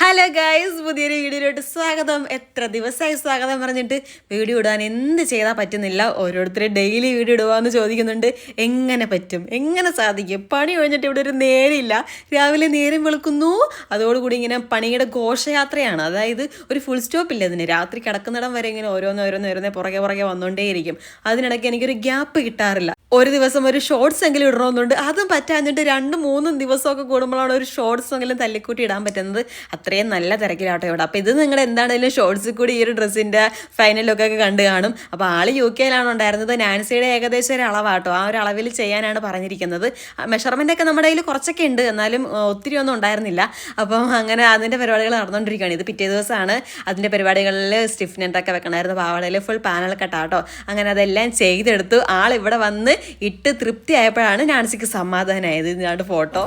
Hello guys പുതിയൊരു വീഡിയോയിലോട്ട് സ്വാഗതം. എത്ര ദിവസമായി സ്വാഗതം പറഞ്ഞിട്ട് വീഡിയോ ഇടാൻ എന്ത് ചെയ്താൽ പറ്റുന്നില്ല. ഓരോരുത്തർ ഡെയിലി വീഡിയോ ഇടുവാന്ന് ചോദിക്കുന്നുണ്ട്. എങ്ങനെ പറ്റും? എങ്ങനെ സാധിക്കും? പണി ഒഴിഞ്ഞിട്ട് ഇവിടെ ഒരു നേരമില്ല രാവിലെ നേരം വെളുക്കുന്നു. അതോടുകൂടി ഇങ്ങനെ പണിയുടെ ഘോഷയാത്രയാണ്. അതായത് ഒരു ഫുൾ സ്റ്റോപ്പ് ഇല്ല ഇതിന്. രാത്രി കിടക്കുന്നിടം വരെ ഇങ്ങനെ ഓരോന്ന് ഓരോന്ന് ഓരോന്നേ പുറകെ പുറകെ വന്നുകൊണ്ടേയിരിക്കും അതിനിടയ്ക്ക് എനിക്കൊരു ഗ്യാപ്പ് കിട്ടാറില്ല. ഒരു ദിവസം ഒരു ഷോർട്സ് എങ്കിലും ഇടണമെന്നുണ്ട് അതും പറ്റാഞ്ഞിട്ട് രണ്ട് മൂന്നും ദിവസമൊക്കെ കൂടുമ്പോഴാണ് ഒരു ഷോർട്സ് എങ്കിലും തല്ലിക്കൂട്ടി ഇടാൻ പറ്റുന്നത്. അത്രയും നല്ല തിരക്കിലാട്ടോ ഇവിടെ. അപ്പോൾ ഇത് നിങ്ങൾ എന്താണെങ്കിലും ഷോർട്സിൽ കൂടി ഈ ഒരു ഡ്രസ്സിന്റെ ഫൈനൽ ലുക്കൊക്കെ കണ്ടു കാണും. അപ്പോൾ ആൾ യു കെയിലാണ് ഉണ്ടായിരുന്നത്. നാൻസിയുടെ ഏകദേശം ഒരു അളവാട്ടോ. ആ ഒരു അളവിൽ ചെയ്യാനാണ് പറഞ്ഞിരിക്കുന്നത്. മെഷർമെന്റ് ഒക്കെ നമ്മുടെ കയ്യിൽ കുറച്ചൊക്കെ ഉണ്ട്. എന്നാലും ഒത്തിരി ഒന്നും ഉണ്ടായിരുന്നില്ല. അപ്പം അങ്ങനെ അതിന്റെ പരിപാടികൾ നടന്നുകൊണ്ടിരിക്കുകയാണ് ഇത് പിറ്റേ ദിവസമാണ് അതിന്റെ പരിപാടികളിൽ സ്റ്റിഫ്നെന്റൊക്കെ വെക്കണമായിരുന്നു. പാവാടയിൽ ഫുൾ പാനൽ കട്ടാട്ടോ അങ്ങനെ അതെല്ലാം ചെയ്തെടുത്തു. ആൾ ഇവിടെ വന്ന് ഇട്ട് തൃപ്തി ആയപ്പോഴാണ് നാൻസിക്ക് സമാധാനമായത് ഇതിനാണ്ട് ഫോട്ടോ.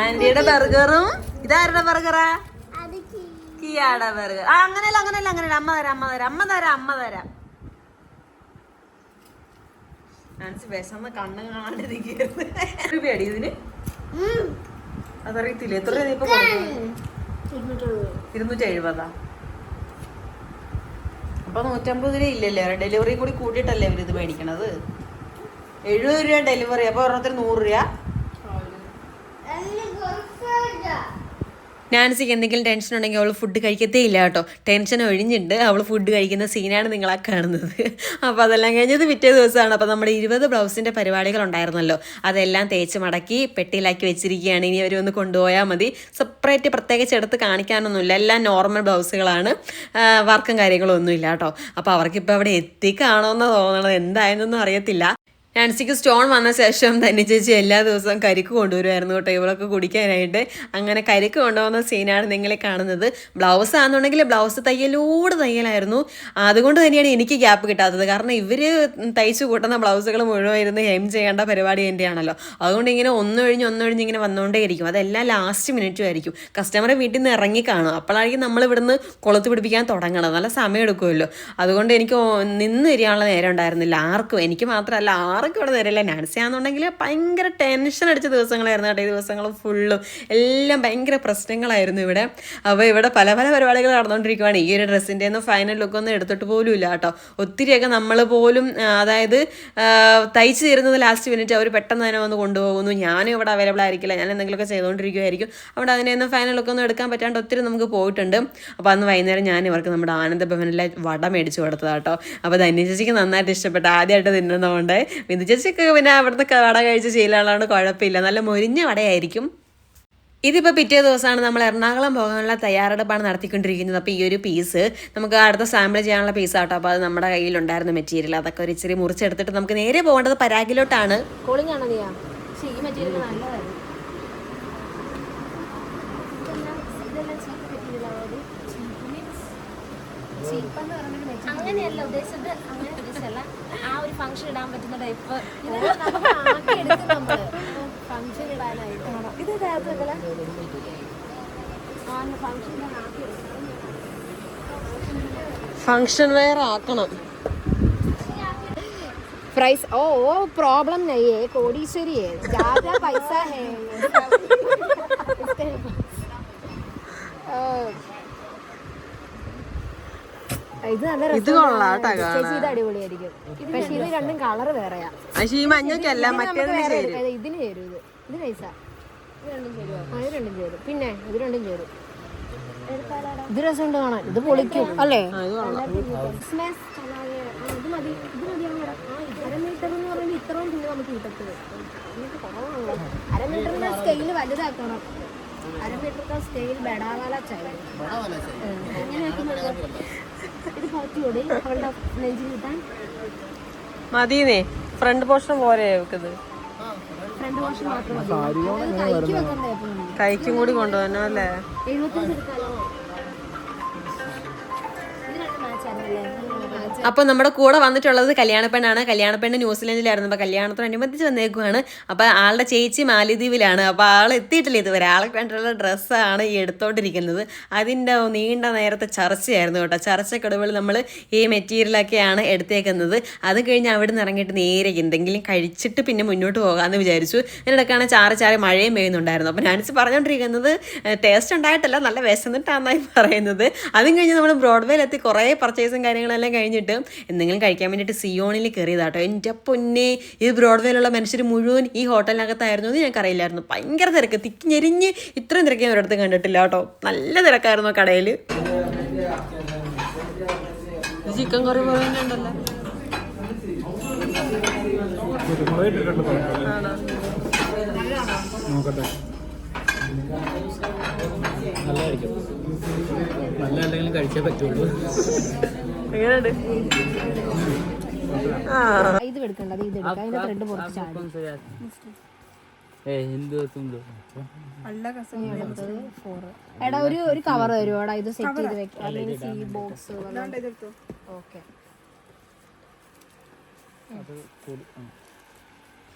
ആന്റിയുടെ ബർഗറും ഇതാരുടെ ബർഗറാ? കിയാടെ ബർഗർ. ആ അങ്ങനെയല്ല അങ്ങനെയല്ല അങ്ങനെയല്ല. അമ്മ തരാം അമ്മ തരാം അമ്മ തരാം അമ്മ തരാം. നാൻസി വിശന്ന് കണ്ണ് കാണാണ്ടിരിക്കുന്നു. ഇതിന്? അതറിയത്തില്ല? എത്ര ഇരുന്നൂറ്റി എഴുപതാ അപ്പൊ നൂറ്റമ്പത് രൂപ ഇല്ലല്ലേ? ഡെലിവറി കൂടി കൂട്ടിയിട്ടല്ലേ ഇവരിത് മേടിക്കണത്? എഴുപത് രൂപ ഡെലിവറി അപ്പൊ ഒരെണ്ണത്തിന് നൂറ് രൂപ. നാൻസിക്ക് എന്തെങ്കിലും ടെൻഷൻ ഉണ്ടെങ്കിൽ അവൾ ഫുഡ് കഴിക്കത്തേ ഇല്ല കേട്ടോ. ടെൻഷൻ ഒഴിഞ്ഞിട്ടുണ്ട് അവൾ ഫുഡ് കഴിക്കുന്ന സീനാണ് നിങ്ങളാ കാണുന്നത്. അപ്പോൾ അതെല്ലാം കഴിഞ്ഞത് പിറ്റേ ദിവസമാണ്. അപ്പോൾ നമ്മുടെ ഇരുപത് ബ്ലൗസിന്റെ പരിപാടികൾ ഉണ്ടായിരുന്നല്ലോ. അതെല്ലാം തേച്ച് മടക്കി പെട്ടിയിലാക്കി വെച്ചിരിക്കുകയാണ്. ഇനി അവർ ഒന്ന് കൊണ്ടുപോയാൽ മതി. സെപ്പറേറ്റ് പ്രത്യേകിച്ച് എടുത്ത് കാണിക്കാനൊന്നുമില്ല. എല്ലാം നോർമൽ ബ്ലൗസുകളാണ്. വർക്കും കാര്യങ്ങളും ഒന്നുമില്ല കേട്ടോ. അപ്പോൾ അവർക്കിപ്പോൾ അവിടെ എത്തിക്കാണോന്ന് തോന്നണത്. എന്തായെന്നൊന്നും അറിയത്തില്ല. നാൻസിക്ക് സ്റ്റോൺ വന്ന ശേഷം തന്നെ ചേച്ചി എല്ലാ ദിവസവും കരിക്ക് കൊണ്ടുവരുമായിരുന്നു കേട്ടോ. ഇവളൊക്കെ കുടിക്കാനായിട്ട്. അങ്ങനെ കരിക്ക് കൊണ്ടുവന്ന സീനാണ് നിങ്ങളെ കാണുന്നത്. ബ്ലൗസ് ആണെന്നുണ്ടെങ്കിൽ ബ്ലൗസ് തയ്യലോട് തയ്യലായിരുന്നു. അതുകൊണ്ട് തന്നെയാണ് എനിക്ക് ഗ്യാപ്പ് കിട്ടാത്തത്. കാരണം ഇവർ തയ്ച്ചു കൂട്ടുന്ന ബ്ലൗസുകൾ മുഴുവൻ ഇരുന്ന് ഹെം ചെയ്യേണ്ട പരിപാടി തന്നെയാണല്ലോ അതുകൊണ്ട് ഇങ്ങനെ ഒന്നൊഴിഞ്ഞ് ഒന്നൊഴിഞ്ഞ് ഇങ്ങനെ വന്നുകൊണ്ടേയിരിക്കും അതെല്ലാം ലാസ്റ്റ് മിനിറ്റും ആയിരിക്കും. കസ്റ്റമറെ വീട്ടിൽ നിന്ന് ഇറങ്ങി കാണും. അപ്പോഴായിരിക്കും നമ്മൾ ഇവിടുന്ന് കൊളുത്ത് പിടിപ്പിക്കാൻ തുടങ്ങണം നല്ല സമയം എടുക്കുമല്ലോ. അതുകൊണ്ട് എനിക്ക് നിന്ന് തിരിയാനുള്ള നേരം ഉണ്ടായിരുന്നില്ല. ആർക്കും എനിക്ക് മാത്രമല്ല ആർക്കും ഇവിടെ നേരമില്ല. നാൻസി ആണെന്നുണ്ടെങ്കിൽ ഭയങ്കര ടെൻഷൻ അടിച്ച ദിവസങ്ങളായിരുന്നു കേട്ടോ. ഈ ദിവസങ്ങൾ ഫുള്ളും എല്ലാം ഭയങ്കര പ്രശ്നങ്ങളായിരുന്നു ഇവിടെ. അപ്പോൾ ഇവിടെ പല പല പരിപാടികൾ നടന്നുകൊണ്ടിരിക്കുവാണ്. ഈ ഒരു ഡ്രസ്സിന്റെ ഒന്നും ഫൈനൽ ലുക്കൊന്നും എടുത്തിട്ട് പോലും ഇല്ല കേട്ടോ. ഒത്തിരിയൊക്കെ നമ്മൾ പോലും അതായത് തയ്ച്ചു തരുന്നത് ലാസ്റ്റ് മിനിറ്റ് അവർ പെട്ടെന്ന് തന്നെ വന്ന് കൊണ്ടുപോകുന്നു. ഞാനും ഇവിടെ അവൈലബിൾ ആയിരിക്കില്ല. ഞാൻ എന്തെങ്കിലുമൊക്കെ ചെയ്തുകൊണ്ടിരിക്കുമായിരിക്കും അവിടെ അതിനെയൊന്നും ഫൈനൽ ലുക്കൊന്നും എടുക്കാൻ പറ്റാണ്ട് ഒത്തിരി നമുക്ക് പോയിട്ടുണ്ട്. അപ്പോൾ അന്ന് വൈകുന്നേരം ഞാൻ ഇവർക്ക് നമ്മുടെ ആനന്ദ ഭവനിലെ വട മേടിച്ച് കൊടുത്തതാട്ടോ അപ്പോൾ ധന്യ ചേച്ചിക്ക് നന്നായിട്ട് ഇഷ്ടപ്പെട്ടു ആദ്യമായിട്ട് തിന്നുന്നതുകൊണ്ട് ബിന്ദു ചേച്ചിക്ക് പിന്നെ അവിടുത്തെ വട കഴിച്ച് ശീലമുള്ളതുകൊണ്ട് കുഴപ്പമില്ല. നല്ല മൊരിഞ്ഞ വടയായിരിക്കും. ഇതിപ്പോൾ പിറ്റേ ദിവസമാണ് നമ്മൾ എറണാകുളം പോകാനുള്ള തയ്യാറെടുപ്പാണ് നടത്തിക്കൊണ്ടിരിക്കുന്നത്. അപ്പോൾ ഈ ഒരു പീസ് നമുക്ക് അടുത്ത സാമ്പിൾ ചെയ്യാനുള്ള പീസ് ആട്ടോ. അപ്പോൾ അത് നമ്മുടെ കയ്യിലുണ്ടായിരുന്ന മെറ്റീരിയൽ അതൊക്കെ ഒരു ഇച്ചിരി മുറിച്ചെടുത്തിട്ട് നമുക്ക് നേരെ പോകേണ്ടത് പരാഗിലോട്ടാണ്. കൂളിംഗ് ആണോ നീയാ? പക്ഷേ ഈ മെറ്റീരിയൽ നല്ലതായിരുന്നു. അങ്ങനെയല്ല ഉദ്ദേശിച്ചത് അങ്ങനെ ഉദ്ദേശിച്ചല്ല ആ ഒരു ഫംഗ്ഷൻ ഇടാൻ ടൈപ്പ് ഫംഗ്ഷൻ ഇടാനായിട്ട്. ഇത് ഫങ്ഷൻ വെയർ ആക്കണം. പ്രൈസ് ഓ ഓ പ്രോബ്ലം നയ്യേ. കോടീശ്വരിയെ ജാത പൈസ ഹേ. ഇത് നല്ല ഇത് കൊള്ളാം കേട്ടോ രസമുണ്ട്. ചേച്ചി ഇത് അടിപൊളിയായിരിക്കും. പക്ഷെ ഇത് രണ്ടും കളർ വേറെയാ. പക്ഷേ ഈ മഞ്ഞക്കല്ല നമുക്ക് ഇത് ഇതിന് ചേരും ഇത്. ഇത് നൈസാ ഇത് രണ്ടും ചേരും. പിന്നെ ഇത് രണ്ടും ചേരും. ഇത് രസമുണ്ട് കാണാൻ. ഇത് പൊളിക്കും അല്ലേ? ക്രിസ്മസ് ഇത് മതി. ഇത് മതിയാവും ആ അര മീറ്റർ എന്ന് പറയുമ്പോൾ ഇത്രയും പിന്നെ നമുക്ക് കിട്ടത്തത് നമുക്ക് കുറവാണല്ലോ. അര മീറ്ററിന്റെ സ്കെയിൽ വലുതാക്കണം. അര മീറ്ററിന്റെ സ്കെയിൽ ബെടാവാല ചായ. ഇത് മതിയെന്നേ. ഫ്രണ്ട് പോർഷൻ പോരെ വെക്കുന്നത് അത് കൈക്ക് കൈക്കും കൂടി കൊണ്ടുപോകാനോ അല്ലേ? അപ്പോൾ നമ്മുടെ കൂടെ വന്നിട്ടുള്ളത് കല്യാണപ്പെണ്ണാണ് കല്യാണപ്പെണ്ണ് ന്യൂസിലൻഡിലായിരുന്നു. അപ്പോൾ കല്യാണത്തോടനുബന്ധിച്ച് വന്നേക്കുവാണ്. അപ്പോൾ ആളുടെ ചേച്ചി മാലിദ്വീപിലാണ്. അപ്പോൾ ആൾ എത്തിയിട്ടില്ല ഇതുവരെ. ആളെ വേണ്ടിയുള്ള ഡ്രസ്സാണ് ഈ എടുത്തോണ്ടിരിക്കുന്നത്. അതിന്റെ നീണ്ട നേരത്തെ ചർച്ചയായിരുന്നു കേട്ടോ. ചർച്ചക്കൊടുവിൽ നമ്മൾ ഈ മെറ്റീരിയലൊക്കെയാണ് എടുത്തേക്കുന്നത്. അത് കഴിഞ്ഞ് അവിടെ നിന്ന് ഇറങ്ങിയിട്ട് നേരെ എന്തെങ്കിലും കഴിച്ചിട്ട് പിന്നെ മുന്നോട്ട് പോകാമെന്ന് വിചാരിച്ചു. ഇതിനിടയ്ക്കാണ് ചാറ് ചാറ് മഴയും പെയ്യുന്നുണ്ടായിരുന്നു. അപ്പോൾ ഞാനിച്ച് പറഞ്ഞുകൊണ്ടിരിക്കുന്നത് ടേസ്റ്റ് ഉണ്ടായിട്ടല്ല നല്ല വിശന്നിട്ടാന്നായി പറയുന്നത്. അതും കഴിഞ്ഞ് നമ്മൾ ബ്രോഡ്വേയിലെത്തി കുറേ പർച്ചേസും കാര്യങ്ങളെല്ലാം കഴിഞ്ഞിട്ട് എന്തെങ്കിലും കഴിക്കാൻ വേണ്ടിയിട്ട് സിയോണിൽ കയറിയതാട്ടോ. എന്റെ പൊന്നെ ഈ ബ്രോഡ്വേയിലുള്ള മനുഷ്യർ മുഴുവൻ ഈ ഹോട്ടലിനകത്തായിരുന്നു എന്ന് ഞങ്ങൾക്കറിയില്ലായിരുന്നു. ഭയങ്കര തിരക്ക് തിക്കി ഞെരിഞ്ഞ് ഇത്രയും തിരക്ക് ഞാൻ ഒരിടത്ത് കണ്ടിട്ടില്ല കേട്ടോ. നല്ല തിരക്കായിരുന്നു കടയിൽ ചിക്കൻ കറി പറയുന്നുണ്ടല്ലോ നോക്കട്ടെ. നല്ലതായിരിക്കും. നല്ല എന്തെങ്കിലും കഴിച്ചേ പറ്റുള്ളൂ. എങ്ങനെയുണ്ട്? ആ. ഇത് എടുക്കണ്ട ഇത് എടുക്കാം. അതിന്റെ ത്രെഡ് പുറത്ത് ചാടി. എടാ ഒരു ഒരു കവർ തരുമോടാ ഇത് സെറ്റ് ചെയ്ത് വെക്കാം. ഈ ബോക്സ് ഓക്കെ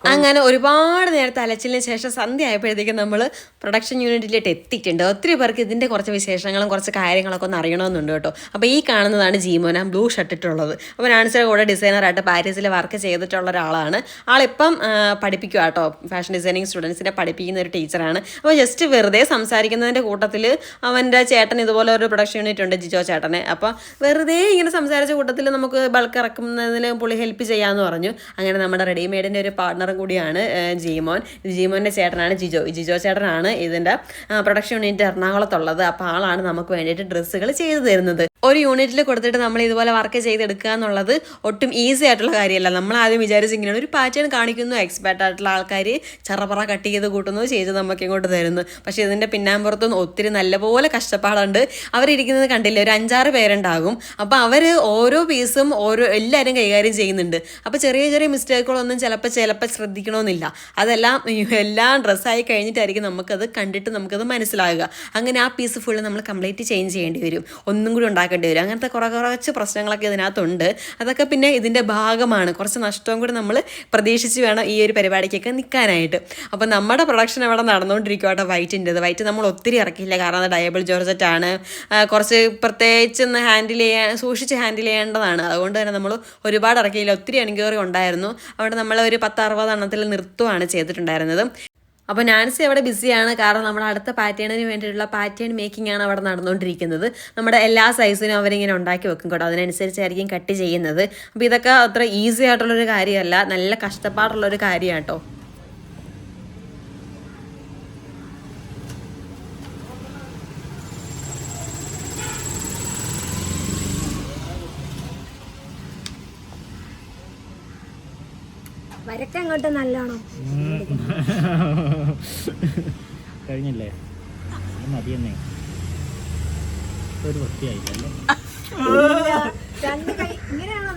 അങ്ങനെ ഒരുപാട് നേരത്തെ അലച്ചിലിന് ശേഷം സന്ധ്യ ആയപ്പോഴത്തേക്കും നമ്മൾ പ്രൊഡക്ഷൻ യൂണിറ്റിലേക്ക് എത്തിയിട്ടുണ്ട്. ഒത്തിരി പേർക്ക് ഇതിന്റെ കുറച്ച് വിശേഷങ്ങളും കുറച്ച് കാര്യങ്ങളൊക്കെ ഒന്ന് അറിയണമെന്നുണ്ട് കേട്ടോ. അപ്പോൾ ഈ കാണുന്നതാണ് ജീമോന ബ്ലൂ ഷർട്ട് ഇട്ടുള്ളത്. അപ്പോൾ നാൻസിയുടെ കൂടെ ഡിസൈനറായിട്ട് പാരീസിൽ വർക്ക് ചെയ്തിട്ടുള്ള ഒരാളാണ്. ആളിപ്പം പഠിപ്പിക്കുക കേട്ടോ. ഫാഷൻ ഡിസൈനിങ് സ്റ്റുഡൻസിനെ പഠിപ്പിക്കുന്ന ഒരു ടീച്ചറാണ്. അപ്പോൾ ജസ്റ്റ് വെറുതെ സംസാരിക്കുന്നതിന്റെ കൂട്ടത്തിൽ അവന്റെ ചേട്ടൻ ഇതുപോലെ ഒരു പ്രൊഡക്ഷൻ യൂണിറ്റ് ഉണ്ട് ജിജോ ചേട്ടനെ. അപ്പോൾ വെറുതെ ഇങ്ങനെ സംസാരിച്ച കൂട്ടത്തിൽ നമുക്ക് ബൾക്ക് ഇറക്കുന്നതിന് പുള്ളി ഹെൽപ്പ് ചെയ്യാമെന്ന് പറഞ്ഞു. അങ്ങനെ നമ്മുടെ റെഡിമെയ്ഡിന്റെ ഒരു പാർട്ണറും കൂടിയാണ് ജീമോൻ. ജീമോന്റെ ചേട്ടനാണ് ജിജോ. ജിജോ ചേട്ടനാണ് ഇതിന്റെ പ്രൊഡക്ഷൻ യൂണിറ്റ് എറണാകുളത്തുള്ളത്. അപ്പോൾ ആളാണ് നമുക്ക് വേണ്ടിയിട്ട് ഡ്രസ്സുകൾ ചെയ്തു തരുന്നത്. ഒരു യൂണിറ്റിൽ കൊടുത്തിട്ട് നമ്മൾ ഇതുപോലെ വർക്ക് ചെയ്തെടുക്കുക എന്നുള്ളത് ഒട്ടും ഈസി ആയിട്ടുള്ള കാര്യമല്ല. നമ്മൾ ആദ്യം വിചാരിച്ച് ഇങ്ങനെയാണ് ഒരു പാറ്റേൺ കാണിക്കുന്നു. എക്സ്പെർട്ട് ആയിട്ടുള്ള ആൾക്കാർ ചറപ്പറ കട്ട് ചെയ്ത് കൂട്ടുന്നു ചെയ്ത് നമുക്ക് ഇങ്ങോട്ട് തരുന്നു. പക്ഷേ ഇതിന്റെ പിന്നാമ്പുറത്തും ഒത്തിരി നല്ലപോലെ കഷ്ടപ്പാടുണ്ട്. അവരിരിക്കുന്നത് കണ്ടില്ലേ? ഒരു അഞ്ചാറ് പേരുണ്ടാകും. അപ്പോൾ അവർ ഓരോ പീസും ഓരോ എല്ലാവരും കൈകാര്യം ചെയ്യുന്നുണ്ട്. അപ്പോൾ ചെറിയ ചെറിയ മിസ്റ്റേക്കുകളൊന്നും ചിലപ്പോൾ ചിലപ്പോൾ ശ്രദ്ധിക്കണമെന്നില്ല. അതെല്ലാം എല്ലാം ഡ്രസ്സായി കഴിഞ്ഞിട്ടായിരിക്കും നമുക്കത് കണ്ടിട്ട് നമുക്കത് മനസ്സിലാകുക. അങ്ങനെ ആ പീസ് ഫുള്ള് നമ്മൾ കംപ്ലീറ്റ് ചേഞ്ച് ചെയ്യേണ്ടി വരും. ഒന്നും കൂടി ഉണ്ടാക്കേണ്ടി വരും. അങ്ങനത്തെ കുറേ കുറച്ച് പ്രശ്നങ്ങളൊക്കെ ഇതിനകത്തുണ്ട്. അതൊക്കെ പിന്നെ ഇതിന്റെ ഭാഗമാണ്. കുറച്ച് നഷ്ടവും കൂടി നമ്മൾ പ്രതീക്ഷിച്ച് വേണം ഈ ഒരു പരിപാടിക്കൊക്കെ നിൽക്കാനായിട്ട് അപ്പോൾ നമ്മുടെ പ്രൊഡക്ഷൻ അവിടെ നടന്നുകൊണ്ടിരിക്കും കേട്ടോ വൈറ്റിന്റെത് വൈറ്റ് നമ്മൾ ഒത്തിരി ഇറക്കിയില്ല. കാരണം അത് ഡയബിൾ ജോർജറ്റാണ് ആണ്. കുറച്ച് പ്രത്യേകിച്ച് ഒന്ന് ഹാൻഡിൽ ചെയ്യാൻ സൂക്ഷിച്ച് ഹാൻഡിൽ ചെയ്യേണ്ടതാണ്. അതുകൊണ്ട് തന്നെ നമ്മൾ ഒരുപാട് ഇറക്കിയില്ല. ഒത്തിരി എൻക്വയറി ഉണ്ടായിരുന്നു. അവിടെ നമ്മൾ ഒരു പത്ത് അറുപത് എണ്ണത്തിൽ നിർത്തുവാണ് ചെയ്തിട്ടുണ്ടായിരുന്നത്. അപ്പോൾ നാൻസി അവിടെ ബിസിയാണ്. കാരണം നമ്മുടെ അടുത്ത പാറ്റേണിന് വേണ്ടിയിട്ടുള്ള പാറ്റേൺ മേക്കിംഗ് ആണ് അവിടെ നടന്നുകൊണ്ടിരിക്കുന്നത്. നമ്മുടെ എല്ലാ സൈസിനും അവരിങ്ങനെ ഉണ്ടാക്കി വെക്കും കേട്ടോ. അതിനനുസരിച്ചായിരിക്കും കട്ട് ചെയ്യുന്നത്. അപ്പോൾ ഇതൊക്കെ അത്ര ഈസി ആയിട്ടുള്ളൊരു കാര്യമല്ല. നല്ല കഷ്ടപ്പാടുള്ളൊരു കാര്യമാണ് കേട്ടോ വരക്കങ്ങോട്ട് നല്ലോണം. കഴിഞ്ഞില്ലേ? മതി തന്നെ ഒരു വൃത്തിയായില്ലല്ലേ? രണ്ട് കൈ ഇങ്ങനെയാണോ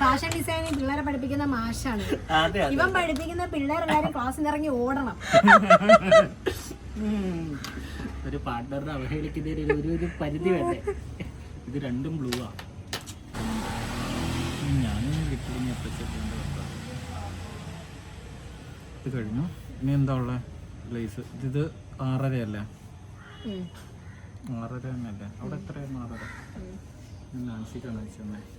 ഫാഷൻ ഡിസൈനിങ് പിള്ളേരെ പഠിപ്പിക്കുന്ന മാഷാണ്. അതെ ഇവൻ പഠിപ്പിക്കുന്ന പിള്ളേരെല്ലാരും ക്ലാസ്സിൽ നിന്ന് ഇറങ്ങി ഓടണം. ഒരു പാർട്ട്ണറിനെ അവഹേളിക്കുന്നതിന് ഒരു ഒരു പരിധി വേണ്ടേ? ഇത് രണ്ടും ബ്ലൂ ആ ഞാനും കിട്ടിയ ഇത് കഴിഞ്ഞു. ഇനി എന്താ ഉള്ള? ലേസ് ഇത് ആറര അല്ലേ ആറര തന്നെയല്ലേ? അവിടെ എത്രയാണ് ആറര. നാൻസിക്കാണ് വെച്ചത്